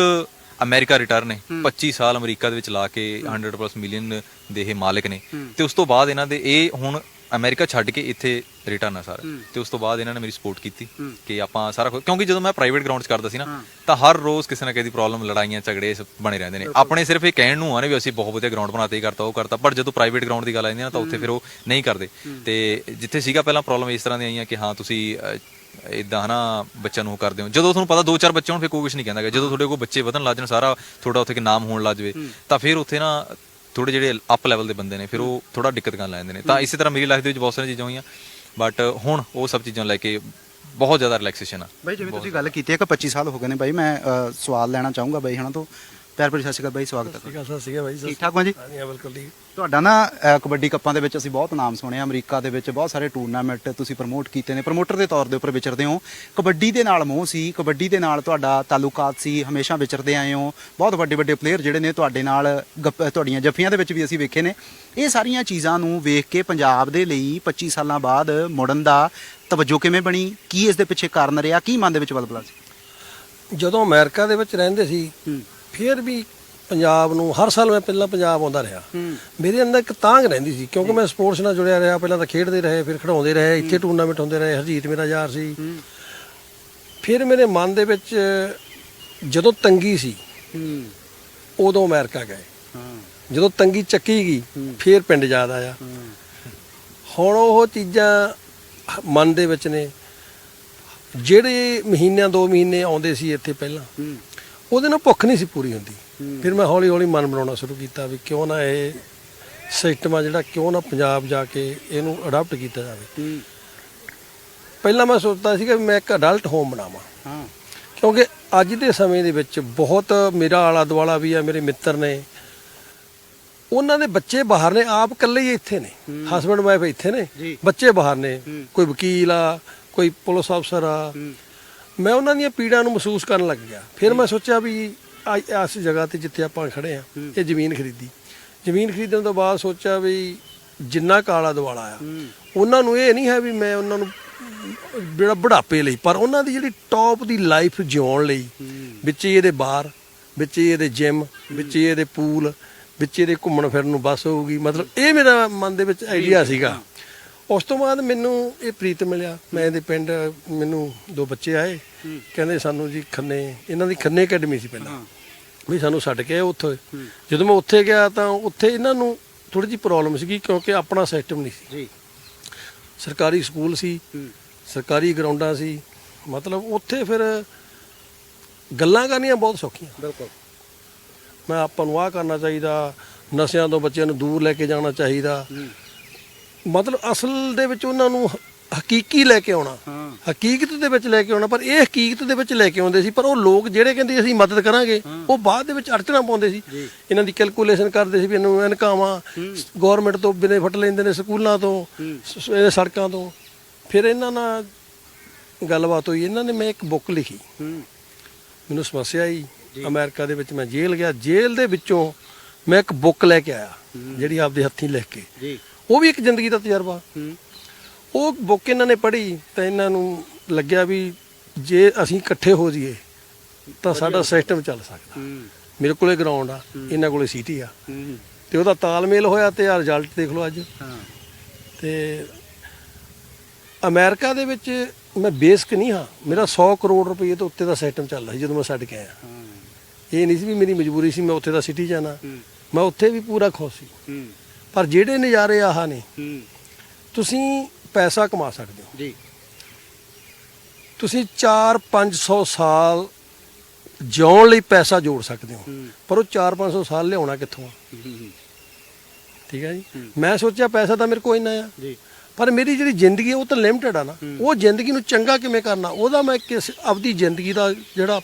ਅਮਰੀਕਾ ਰਿਟਰਨ ਨੇ। 25 ਸਾਲ ਅਮਰੀਕਾ ਦੇ ਵਿੱਚ ਲਾ ਕੇ 100 ਪਲੱਸ ਮਿਲੀਅਨ ਦੇ ਇਹ ਮਾਲਕ ਨੇ। ਤੇ ਉਸ ਤੋਂ ਬਾਅਦ ਇਹਨਾਂ ਦੇ ਇਹ ਹੁਣ ਅਮਰੀਕਾ ਛੱਡ ਕੇ ਇੱਥੇ ਰਿਟਰਨ ਆ ਸਾਰਾ। ਤੇ ਉਸ ਤੋਂ ਬਾਅਦ ਇਹਨਾਂ ਨੇ ਮੇਰੀ ਸਪੋਰਟ ਕੀਤੀ ਕਿ ਆਪਾਂ ਸਾਰਾ ਕਿਉਂਕਿ ਜਦੋਂ ਮੈਂ ਪ੍ਰਾਈਵੇਟ ਗਰਾਊਂਡ 'ਚ ਕਰਦਾ ਸੀ ਨਾ ਤਾਂ ਹਰ ਰੋਜ਼ ਕਿਸੇ ਨਾ ਕਿਸੇ ਦੀ ਪ੍ਰੋਬਲਮ ਲੜਾਈਆਂ ਝਗੜੇ ਬਣੇ ਰਹਿੰਦੇ ਨੇ। ਆਪਣੇ ਸਿਰਫ ਇਹ ਕਹਿਣ ਨੂੰ ਆ ਨੇ ਵੀ ਅਸੀਂ ਬਹੁਤ ਵਧੀਆ ਗਰਾਊਂਡ ਬਣਾਤੇ ਕਰਤਾ ਉਹ ਕਰਤਾ। ਪਰ ਜਦੋਂ ਪ੍ਰਾਈਵੇਟ ਗਰਾਊਂਡ ਦੀ ਗੱਲ ਆਉਂਦੀ ਨਾ ਤਾਂ ਉੱਥੇ ਫਿਰ ਉਹ ਨਹੀਂ ਕਰਦੇ। ਤੇ ਜਿੱਥੇ ਸੀਗਾ ਪਹਿਲਾਂ ਪ੍ਰੋਬਲਮ ਇਸ ਤਰ੍ਹਾਂ ਦੀਆਂ ਆਈਆਂ ਕਿ ਹਾਂ ਤੁਸੀਂ ਇਦਾਂ ਹਨਾ ਬੱਚਿਆਂ ਨੂੰ ਉਹ ਕਰਦੇ ਹੋ। ਜਦੋਂ ਤੁਹਾਨੂੰ ਪਤਾ ਦੋ ਚਾਰ ਬੱਚੇ ਹੋਣ ਫਿਰ ਕੋਈ ਕੁਝ ਨਹੀਂ ਕਹਿੰਦਾ ਗਾ। ਜਦੋਂ ਤੁਹਾਡੇ ਕੋਲ ਬੱਚੇ ਵਧਣ ਲੱਗ ਜਾਣ ਸਾਰਾ ਤੁਹਾਡਾ ਉੱਥੇ ਕਿ ਨਾਮ ਹੋਣ ਲੱਗ ਜਾਵੇ ਤਾਂ ਫਿਰ ਉੱਥੇ ਨਾ ਥੋੜੇ ਜਿਹੜੇ ਅਪ ਲੈਵਲ ਦੇ ਬੰਦੇ ਨੇ ਫਿਰ ਉਹ ਥੋੜਾ ਦਿੱਕਤ ਕਰਨ ਲੱਗ ਜਾਂਦੇ ਨੇ। ਤਾਂ ਇਸੇ ਤਰ੍ਹਾਂ ਮੇਰੀ ਲਾਈਫ ਦੇ ਵਿੱਚ ਬਹੁਤ ਸਾਰੀਆਂ ਚੀਜ਼ਾਂ ਹੋਈਆਂ। ਬਟ ਹੁਣ ਉਹ ਸਭ ਚੀਜ਼ਾਂ ਲੈ ਕੇ ਬਹੁਤ ਜ਼ਿਆਦਾ ਰਿਲੈਕਸੇਸ਼ਨ ਆ।
ਬਾਈ ਜਿਵੇਂ ਤੁਸੀਂ ਗੱਲ ਕੀਤੀ ਹੈ ਕਿ 25 ਸਾਲ ਹੋ ਗਏ ਨੇ ਬਾਈ ਮੈਂ ਅ, ਸਵਾਲ ਲੈਣਾ ਚਾਹੂੰਗਾ ਬਾਈ ਹਨਾ ਤੋਂ। ਪਿਆਰ ਭਰੀ ਸਤਿ ਸ਼੍ਰੀ ਅਕਾਲ ਬਾਈ ਸਵਾਗਤ ਹੈ
ਆ ਸਤਿ ਸ਼੍ਰੀ ਅਕਾਲ ਬਾਈ
ਠੀਕ ਠਾਕ ਹੋ ਜੀ?
ਹਾਂ ਬਿਲਕੁਲ ਠੀਕ।
ਤੁਹਾਡਾ ਨਾ ਕਬੱਡੀ ਕੱਪਾਂ ਦੇ ਵਿੱਚ ਅਸੀਂ ਬਹੁਤ ਨਾਮ ਸੁਣਿਆ ਅਮਰੀਕਾ ਦੇ ਵਿੱਚ ਬਹੁਤ ਸਾਰੇ ਟੂਰਨਾਮੈਂਟ ਤੁਸੀਂ ਪ੍ਰਮੋਟ ਕੀਤੇ ਨੇ। ਪ੍ਰਮੋਟਰ ਦੇ ਤੌਰ ਦੇ ਉੱਪਰ ਵਿਚਰਦੇ ਹੋ। ਕਬੱਡੀ ਦੇ ਨਾਲ ਮੋਹ ਸੀ ਕਬੱਡੀ ਦੇ ਨਾਲ ਤੁਹਾਡਾ ਤਾਲੁਕਾਤ ਸੀ ਹਮੇਸ਼ਾ ਵਿਚਰਦੇ ਆਏ ਹੋ। ਬਹੁਤ ਵੱਡੇ ਵੱਡੇ ਪਲੇਅਰ ਜਿਹੜੇ ਨੇ ਤੁਹਾਡੇ ਨਾਲ ਗੱਪ- ਤੁਹਾਡੀਆਂ ਜੱਫੀਆਂ ਦੇ ਵਿੱਚ ਵੀ ਅਸੀਂ ਵੇਖੇ ਨੇ। ਇਹ ਸਾਰੀਆਂ ਚੀਜ਼ਾਂ ਨੂੰ ਵੇਖ ਕੇ ਪੰਜਾਬ ਦੇ ਲਈ 25 ਸਾਲਾਂ ਬਾਅਦ ਮੁੜਨ ਦਾ ਤਵੱਜੋ ਕਿਵੇਂ ਬਣੀ? ਕੀ ਇਸ ਦੇ ਪਿੱਛੇ ਕਾਰਨ ਰਿਹਾ? ਕੀ ਮਨ ਦੇ ਵਿੱਚ ਬਲਬਲਾ ਸੀ?
ਜਦੋਂ ਅਮਰੀਕਾ ਦੇ ਵਿੱਚ ਰਹਿੰਦੇ ਸੀ ਫਿਰ ਵੀ ਪੰਜਾਬ ਨੂੰ ਹਰ ਸਾਲ ਮੈਂ ਪਹਿਲਾਂ ਪੰਜਾਬ ਆਉਂਦਾ ਰਿਹਾ। ਮੇਰੇ ਅੰਦਰ ਇੱਕ ਤਾਂਘ ਰਹਿੰਦੀ ਸੀ ਕਿਉਂਕਿ ਮੈਂ ਸਪੋਰਟਸ ਨਾਲ ਜੁੜਿਆ ਰਿਹਾ ਪਹਿਲਾਂ ਤਾਂ ਖੇਡਦੇ ਰਹੇ ਫਿਰ ਖਿਡਾਉਂਦੇ ਰਹੇ ਇੱਥੇ ਟੂਰਨਾਮੈਂਟ ਹੁੰਦੇ ਰਹੇ ਹਰਜੀਤ ਮੇਰਾ ਯਾਰ ਸੀ। ਫਿਰ ਮੇਰੇ ਮਨ ਦੇ ਵਿੱਚ ਜਦੋਂ ਤੰਗੀ ਸੀ ਉਦੋਂ ਅਮਰੀਕਾ ਗਏ। ਜਦੋਂ ਤੰਗੀ ਚੱਕੀ ਗਈ ਫਿਰ ਪਿੰਡ ਯਾਦ ਆਇਆ। ਹੁਣ ਉਹ ਚੀਜ਼ਾਂ ਮਨ ਦੇ ਵਿੱਚ ਨੇ। ਜਿਹੜੇ ਮਹੀਨਿਆਂ ਦੋ ਮਹੀਨੇ ਆਉਂਦੇ ਸੀ ਇੱਥੇ ਪਹਿਲਾਂ ਉਹਦੇ ਨਾਲ ਭੁੱਖ ਨਹੀਂ ਸੀ ਪੂਰੀ ਹੁੰਦੀ। ਫਿਰ ਮੈਂ ਹੌਲੀ ਹੌਲੀ ਮਨ ਬਣਾਉਣਾ ਸ਼ੁਰੂ ਕੀਤਾ ਵੀ ਕਿਉਂ ਨਾ ਇਹ ਸਿਸਟਮ ਆ ਜਿਹੜਾ ਕਿਉਂ ਨਾ ਪੰਜਾਬ ਜਾ ਕੇ ਇਹਨੂੰ ਅਡਾਪਟ ਕੀਤਾ ਜਾਵੇ। ਪਹਿਲਾਂ ਮੈਂ ਸੋਚਦਾ ਸੀਗਾ ਵੀ ਮੈਂ ਇੱਕ ਅਡਲਟ ਹੋਮ ਬਣਾਵਾਂ।
ਹਾਂ।
ਕਿਉਂਕਿ ਅੱਜ ਦੇ ਸਮੇਂ ਦੇ ਵਿੱਚ ਬਹੁਤ ਮੇਰਾ ਆਲਾ ਦੁਆਲਾ ਵੀ ਆ ਮੇਰੇ ਮਿੱਤਰ ਨੇ। ਉਹਨਾਂ ਦੇ ਬੱਚੇ ਬਾਹਰ ਨੇ ਆਪ ਇਕੱਲੇ ਹੀ ਇੱਥੇ ਨੇ। ਹਸਬੰਡ ਵਾਈਫ ਇੱਥੇ ਨੇ। ਬੱਚੇ ਬਾਹਰ ਨੇ। ਕੋਈ ਵਕੀਲ ਆ ਕੋਈ ਪੁਲਿਸ ਅਫਸਰ ਆ। ਮੈਂ ਉਹਨਾਂ ਦੀਆਂ ਪੀੜਾਂ ਨੂੰ ਮਹਿਸੂਸ ਕਰਨ ਲੱਗ ਗਿਆ। ਫਿਰ ਮੈਂ ਸੋਚਿਆ ਵੀ ਇਸ ਜਗ੍ਹਾ ਤੇ ਜਿੱਥੇ ਆਪਾਂ ਖੜੇ ਆ ਇਹ ਜ਼ਮੀਨ ਖਰੀਦੀ। ਜ਼ਮੀਨ ਖਰੀਦਣ ਤੋਂ ਬਾਅਦ ਸੋਚਿਆ ਵੀ ਜਿੰਨਾ ਕਾਲਾ ਦੁਆਲਾ ਆ ਉਹਨਾਂ ਨੂੰ ਇਹ ਨਹੀਂ ਹੈ ਵੀ ਮੈਂ ਉਹਨਾਂ ਨੂੰ ਜਿਹੜਾ ਬੁਢਾਪੇ ਲਈ ਪਰ ਉਹਨਾਂ ਦੀ ਜਿਹੜੀ ਟੌਪ ਦੀ ਲਾਈਫ ਜਿਉਣ ਲਈ ਵਿੱਚ ਇਹਦੇ ਬਾਰ ਵਿੱਚ ਇਹਦੇ ਜਿਮ ਵਿੱਚ ਇਹਦੇ ਪੂਲ ਵਿੱਚ ਇਹਦੇ ਘੁੰਮਣ ਫਿਰਨ ਨੂੰ ਬਸ ਹੋਊਗੀ। ਮਤਲਬ ਇਹ ਮੇਰਾ ਮਨ ਦੇ ਵਿੱਚ ਆਈਡੀਆ ਸੀਗਾ। ਉਸ ਤੋਂ ਬਾਅਦ ਮੈਨੂੰ ਇਹ ਪ੍ਰੀਤ ਮਿਲਿਆ। ਮੈਂ ਇਹਦੇ ਪਿੰਡ ਮੈਨੂੰ ਦੋ ਬੱਚੇ ਆਏ। ਕਹਿੰਦੇ ਸਾਨੂੰ ਜੀ ਖੰਨੇ ਇਹਨਾਂ ਦੀ ਖੰਨੇ ਅਕੈਡਮੀ ਸੀ ਪਹਿਲਾਂ। ਵੀ ਸਾਨੂੰ ਛੱਡ ਕੇ ਉੱਥੇ। ਜਦੋਂ ਮੈਂ ਉੱਥੇ ਗਿਆ ਤਾਂ ਉੱਥੇ ਇਹਨਾਂ ਨੂੰ ਥੋੜੀ ਜਿਹੀ ਪ੍ਰੋਬਲਮ ਸੀਗੀ ਕਿਉਂਕਿ ਆਪਣਾ ਸਿਸਟਮ ਨਹੀਂ ਸੀ।
ਜੀ।
ਸਰਕਾਰੀ ਸਕੂਲ ਸੀ ਸਰਕਾਰੀ ਗਰਾਊਂਡਾਂ ਸੀ। ਮਤਲਬ ਉੱਥੇ ਫਿਰ ਗੱਲਾਂ ਕਰਨੀਆਂ ਬਹੁਤ ਸੌਖੀਆਂ।
ਬਿਲਕੁਲ।
ਮੈਂ ਆਪਾਂ ਨੂੰ ਆਹ ਕਰਨਾ ਚਾਹੀਦਾ ਨਸ਼ਿਆਂ ਤੋਂ ਬੱਚਿਆਂ ਨੂੰ ਦੂਰ ਲੈ ਕੇ ਜਾਣਾ ਚਾਹੀਦਾ। ਮਤਲਬ ਅਸਲ ਦੇ ਵਿੱਚ ਉਹਨਾਂ ਨੂੰ ਹ- ਹਕੀਕੀ ਲੈ ਕੇ ਆਉਣਾ।
ਹਾਂ।
ਹਕੀਕਤ ਦੇ ਵਿੱਚ ਲੈ ਕੇ ਆਉਣਾ ਪਰ ਇਹ ਹਕੀਕਤ ਦੇ ਵਿੱਚ ਲੈ ਕੇ ਆਉਂਦੇ ਸੀ ਪਰ ਉਹ ਲੋਕ ਜਿਹੜੇ ਕਹਿੰਦੇ ਅਸੀਂ ਮਦਦ ਕਰਾਂਗੇ ਉਹ ਬਾਅਦ ਦੇ ਵਿੱਚ ਅੜਚਣਾ ਪਾਉਂਦੇ ਸੀ। ਇਹਨਾਂ ਦੀ ਕੈਲਕੂਲੇਸ਼ਨ ਕਰਦੇ ਸੀ ਵੀ ਇਹਨੂੰ ਇਨਕਾਮਾਂ ਗਵਰਨਮੈਂਟ ਤੋਂ ਬੈਨੀਫਿਟ ਲੈਂਦੇ ਨੇ ਸਕੂਲਾਂ ਤੋਂ ਸ- ਸ- ਇਹ ਸੜਕਾਂ ਤੋਂ। ਫਿਰ ਇਹਨਾਂ ਨਾਲ ਗੱਲਬਾਤ ਹੋਈ। ਇਹਨਾਂ ਨੇ ਮੈਂ ਇੱਕ ਬੁੱਕ ਲਿਖੀ।
ਹੂੰ।
ਮੈਨੂੰ ਸਮੱਸਿਆ ਆਈ। ਅਮਰੀਕਾ ਦੇ ਵਿੱਚ ਮੈਂ ਜੇਲ੍ਹ ਗਿਆ। ਜੇਲ੍ਹ ਦੇ ਵਿੱਚੋਂ ਮੈਂ ਇੱਕ ਬੁੱਕ ਲੈ ਕੇ ਆਇਆ ਜਿਹੜੀ ਆਪਦੇ ਹੱਥੀਂ ਲਿਖ ਕੇ।
ਜੀ।
ਉਹ ਵੀ ਇੱਕ ਜ਼ਿੰਦਗੀ ਦਾ ਤਜਰਬਾ। ਉਹ ਬੁੱਕ ਇਹਨਾਂ ਨੇ ਪੜ੍ਹੀ ਤਾਂ ਇਹਨਾਂ ਨੂੰ ਲੱਗਿਆ ਵੀ ਜੇ ਅਸੀਂ ਇਕੱਠੇ ਹੋ ਜਾਈਏ ਤਾਂ ਸਾਡਾ ਸਿਸਟਮ ਚੱਲ ਸਕਦਾ। ਮੇਰੇ ਕੋਲੇ ਗਰਾਊਂਡ ਆ ਇਹਨਾਂ ਕੋਲੇ ਸਿਟੀ ਆ। ਤੇ ਉਹਦਾ ਤਾਲਮੇਲ ਹੋਇਆ ਤੇ ਆ ਰਿਜ਼ਲਟ ਦੇਖ ਲਓ ਅੱਜ। ਤੇ ਅਮਰੀਕਾ ਦੇ ਵਿੱਚ ਮੈਂ ਬੇਸਿਕ ਨਹੀਂ ਹਾਂ ਮੇਰਾ 100 ਕਰੋੜ ਰੁਪਏ ਤੋਂ ਉੱਤੇ ਦਾ ਸਿਸਟਮ ਚੱਲਦਾ ਸੀ ਜਦੋਂ ਮੈਂ ਛੱਡ ਕੇ ਆਇਆ। ਇਹ ਨਹੀਂ ਸੀ ਵੀ ਮੇਰੀ ਮਜਬੂਰੀ ਸੀ ਮੈਂ ਉੱਥੇ ਦਾ ਸਿਟੀ ਜਾਣਾ। ਮੈਂ ਉੱਥੇ ਵੀ ਪੂਰਾ ਖੁਸ਼ ਸੀ। ਪਰ ਜਿਹੜੇ ਨਜ਼ਾਰੇ ਆਹ ਨੇ
ਹੂੰ।
ਤੁਸੀਂ ਪੈਸਾ ਕਮਾ ਸਕਦੇ ਹੋ।
ਜੀ।
ਤੁਸੀਂ 4-500 ਸਾਲ ਜਿਉਣ ਲਈ ਪੈਸਾ ਜੋੜ ਸਕਦੇ ਹੋ ਪਰ ਉਹ 4-500 ਸਾਲ ਲਿਆਉਣਾ ਕਿੱਥੋਂ ਆ? ਠੀਕ ਹੈ ਜੀ? ਮੈਂ ਸੋਚਿਆ ਪੈਸਾ ਤਾਂ ਮੇਰੇ ਕੋਲ ਇੰਨਾ ਆ।
ਜੀ।
ਪਰ ਮੇਰੀ ਜਿਹੜੀ ਜ਼ਿੰਦਗੀ ਉਹ ਤਾਂ ਲਿਮਟਿਡ ਆ ਨਾ। ਉਹ ਜ਼ਿੰਦਗੀ ਨੂੰ ਚੰਗਾ ਕਿਵੇਂ ਕਰਨਾ? ਉਹਦਾ ਮੈਂ ਕਿਸ ਆਪਦੀ ਜ਼ਿੰਦਗੀ ਦਾ ਜਿਹੜਾ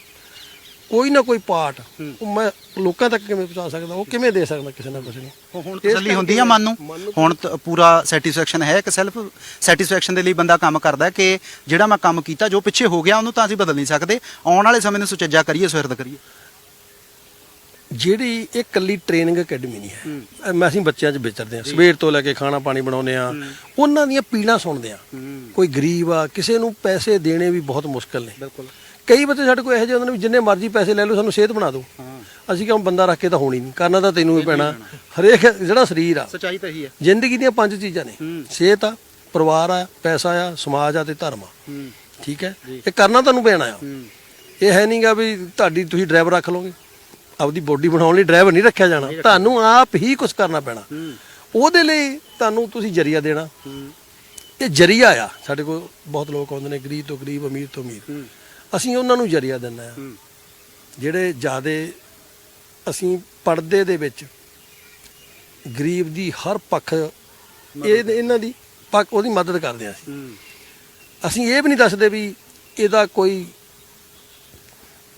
ਕੋਈ ਨਾ ਕੋਈ ਪਾਰਟ ਉਹ ਮੈਂ ਲੋਕਾਂ ਤੱਕ ਕਿਵੇਂ ਪਹੁੰਚਾ ਸਕਦਾ ਉਹ ਕਿਵੇਂ ਦੇ ਸਕਦਾ ਕਿਸੇ ਨਾ ਕਿਸੇ ਨੂੰ?
ਹੁਣ ਤਸੱਲੀ ਹੁੰਦੀ ਆ ਮਨ ਨੂੰ। ਹੁਣ ਪੂਰਾ ਸੈਟੀਸਫੈਕਸ਼ਨ ਹੈ ਕਿ ਸੈਲਫ ਸੈਟੀਸਫੈਕਸ਼ਨ ਦੇ ਲਈ ਬੰਦਾ ਕੰਮ ਕਰਦਾ ਕਿ ਜਿਹੜਾ ਮੈਂ ਕੰਮ ਕੀਤਾ ਜੋ ਪਿੱਛੇ ਹੋ ਗਿਆ ਉਹਨੂੰ ਤਾਂ ਅਸੀਂ ਬਦਲ ਨਹੀਂ ਸਕਦੇ। ਆਉਣ ਵਾਲੇ ਸਮੇਂ ਨੂੰ ਸੁਚੱਜਾ ਕਰੀਏ ਸੁਹਿਰਦ ਕਰੀਏ।
ਜਿਹੜੀ ਇਹ ਕੱਲੀ ਟ੍ਰੇਨਿੰਗ ਅਕੈਡਮੀ ਨਹੀਂ ਹੈ। ਮੈਂ ਅਸੀਂ ਬੱਚਿਆਂ 'ਚ ਵਿਚਰਦੇ ਆ ਸਵੇਰ ਤੋਂ ਲੈ ਕੇ ਖਾਣਾ ਪਾਣੀ ਬਣਾਉਂਦੇ ਆ ਉਹਨਾਂ ਦੀਆਂ ਪੀੜਾਂ ਸੁਣਦੇ ਆ ਕੋਈ ਗਰੀਬ ਆ ਕਿਸੇ ਨੂੰ ਪੈਸੇ ਦੇਣੇ ਵੀ ਬਹੁਤ ਮੁਸ਼ਕਲ ਨੇ।
ਬਿਲਕੁਲ।
ਕਈ ਬੱਚੇ ਸਾਡੇ ਕੋਲ ਇਹੋ ਜਿਹੇ ਹੁੰਦੇ ਨੇ ਵੀ ਜਿੰਨੇ ਮਰਜ਼ੀ ਪੈਸੇ ਲੈ ਲਓ ਸਾਨੂੰ ਸਿਹਤ ਬਣਾ ਦਿਓ। ਅਸੀਂ ਕਿਉਂ ਬੰਦਾ ਰੱਖ ਕੇ ਤਾਂ ਹੋਣੀ ਨਹੀਂ? ਕਰਨਾ ਤਾਂ ਤੈਨੂੰ ਹੀ ਪੈਣਾ। ਹਰੇਕ ਜਿਹੜਾ ਸਰੀਰ ਆ
ਸਚਾਈ ਤਾਂ ਇਹੀ ਹੈ।
ਜ਼ਿੰਦਗੀ ਦੀਆਂ ਪੰਜ ਚੀਜ਼ਾਂ ਨੇ। ਸਿਹਤ ਆ ਪਰਿਵਾਰ ਆ ਪੈਸਾ ਆ ਸਮਾਜ ਆ ਤੇ ਧਰਮ ਆ। ਠੀਕ ਹੈ? ਇਹ ਕਰਨਾ ਤੁਹਾਨੂੰ ਪੈਣਾ ਆ। ਇਹ ਹੈ ਨਹੀਂਗਾ ਵੀ ਤੁਹਾਡੀ ਤੁਸੀਂ ਡਰਾਈਵਰ ਰੱਖ ਲਓਗੇ। ਆਪਦੀ ਬੋਡੀ ਬਣਾਉਣ ਲਈ ਡਰਾਈਵਰ ਨਹੀਂ ਰੱਖਿਆ ਜਾਣਾ। ਤੁਹਾਨੂੰ ਆਪ ਹੀ ਕੁਝ ਕਰਨਾ ਪੈਣਾ। ਉਹਦੇ ਲਈ ਤੁਹਾਨੂੰ ਤੁਸੀਂ ਜਰੀਆ ਦੇਣਾ। ਇਹ ਜਰੀਆ ਆ। ਸਾਡੇ ਕੋਲ ਬਹੁਤ ਲੋਕ ਆਉਂਦੇ ਨੇ ਗਰੀਬ ਤੋਂ ਗਰੀਬ ਅਮੀਰ ਤੋਂ ਅਮੀਰ। ਅਸੀਂ ਉਹਨਾਂ ਨੂੰ ਜਰੀਆ ਦਿੰਦਾ ਆ ਜਿਹੜੇ ਜਿਆਦੇ ਅਸੀਂ ਪਰਦੇ ਦੇ ਵਿੱਚ ਗਰੀਬ ਦੀ ਹਰ ਪੱਖ ਇਹ ਇਹਨਾਂ ਦੀ ਪੱਖ ਉਹਦੀ ਮਦਦ ਕਰਦੇ ਆ ਅਸੀਂ। ਅਸੀਂ ਇਹ ਵੀ ਨਹੀਂ ਦੱਸਦੇ ਵੀ ਇਹਦਾ ਕੋਈ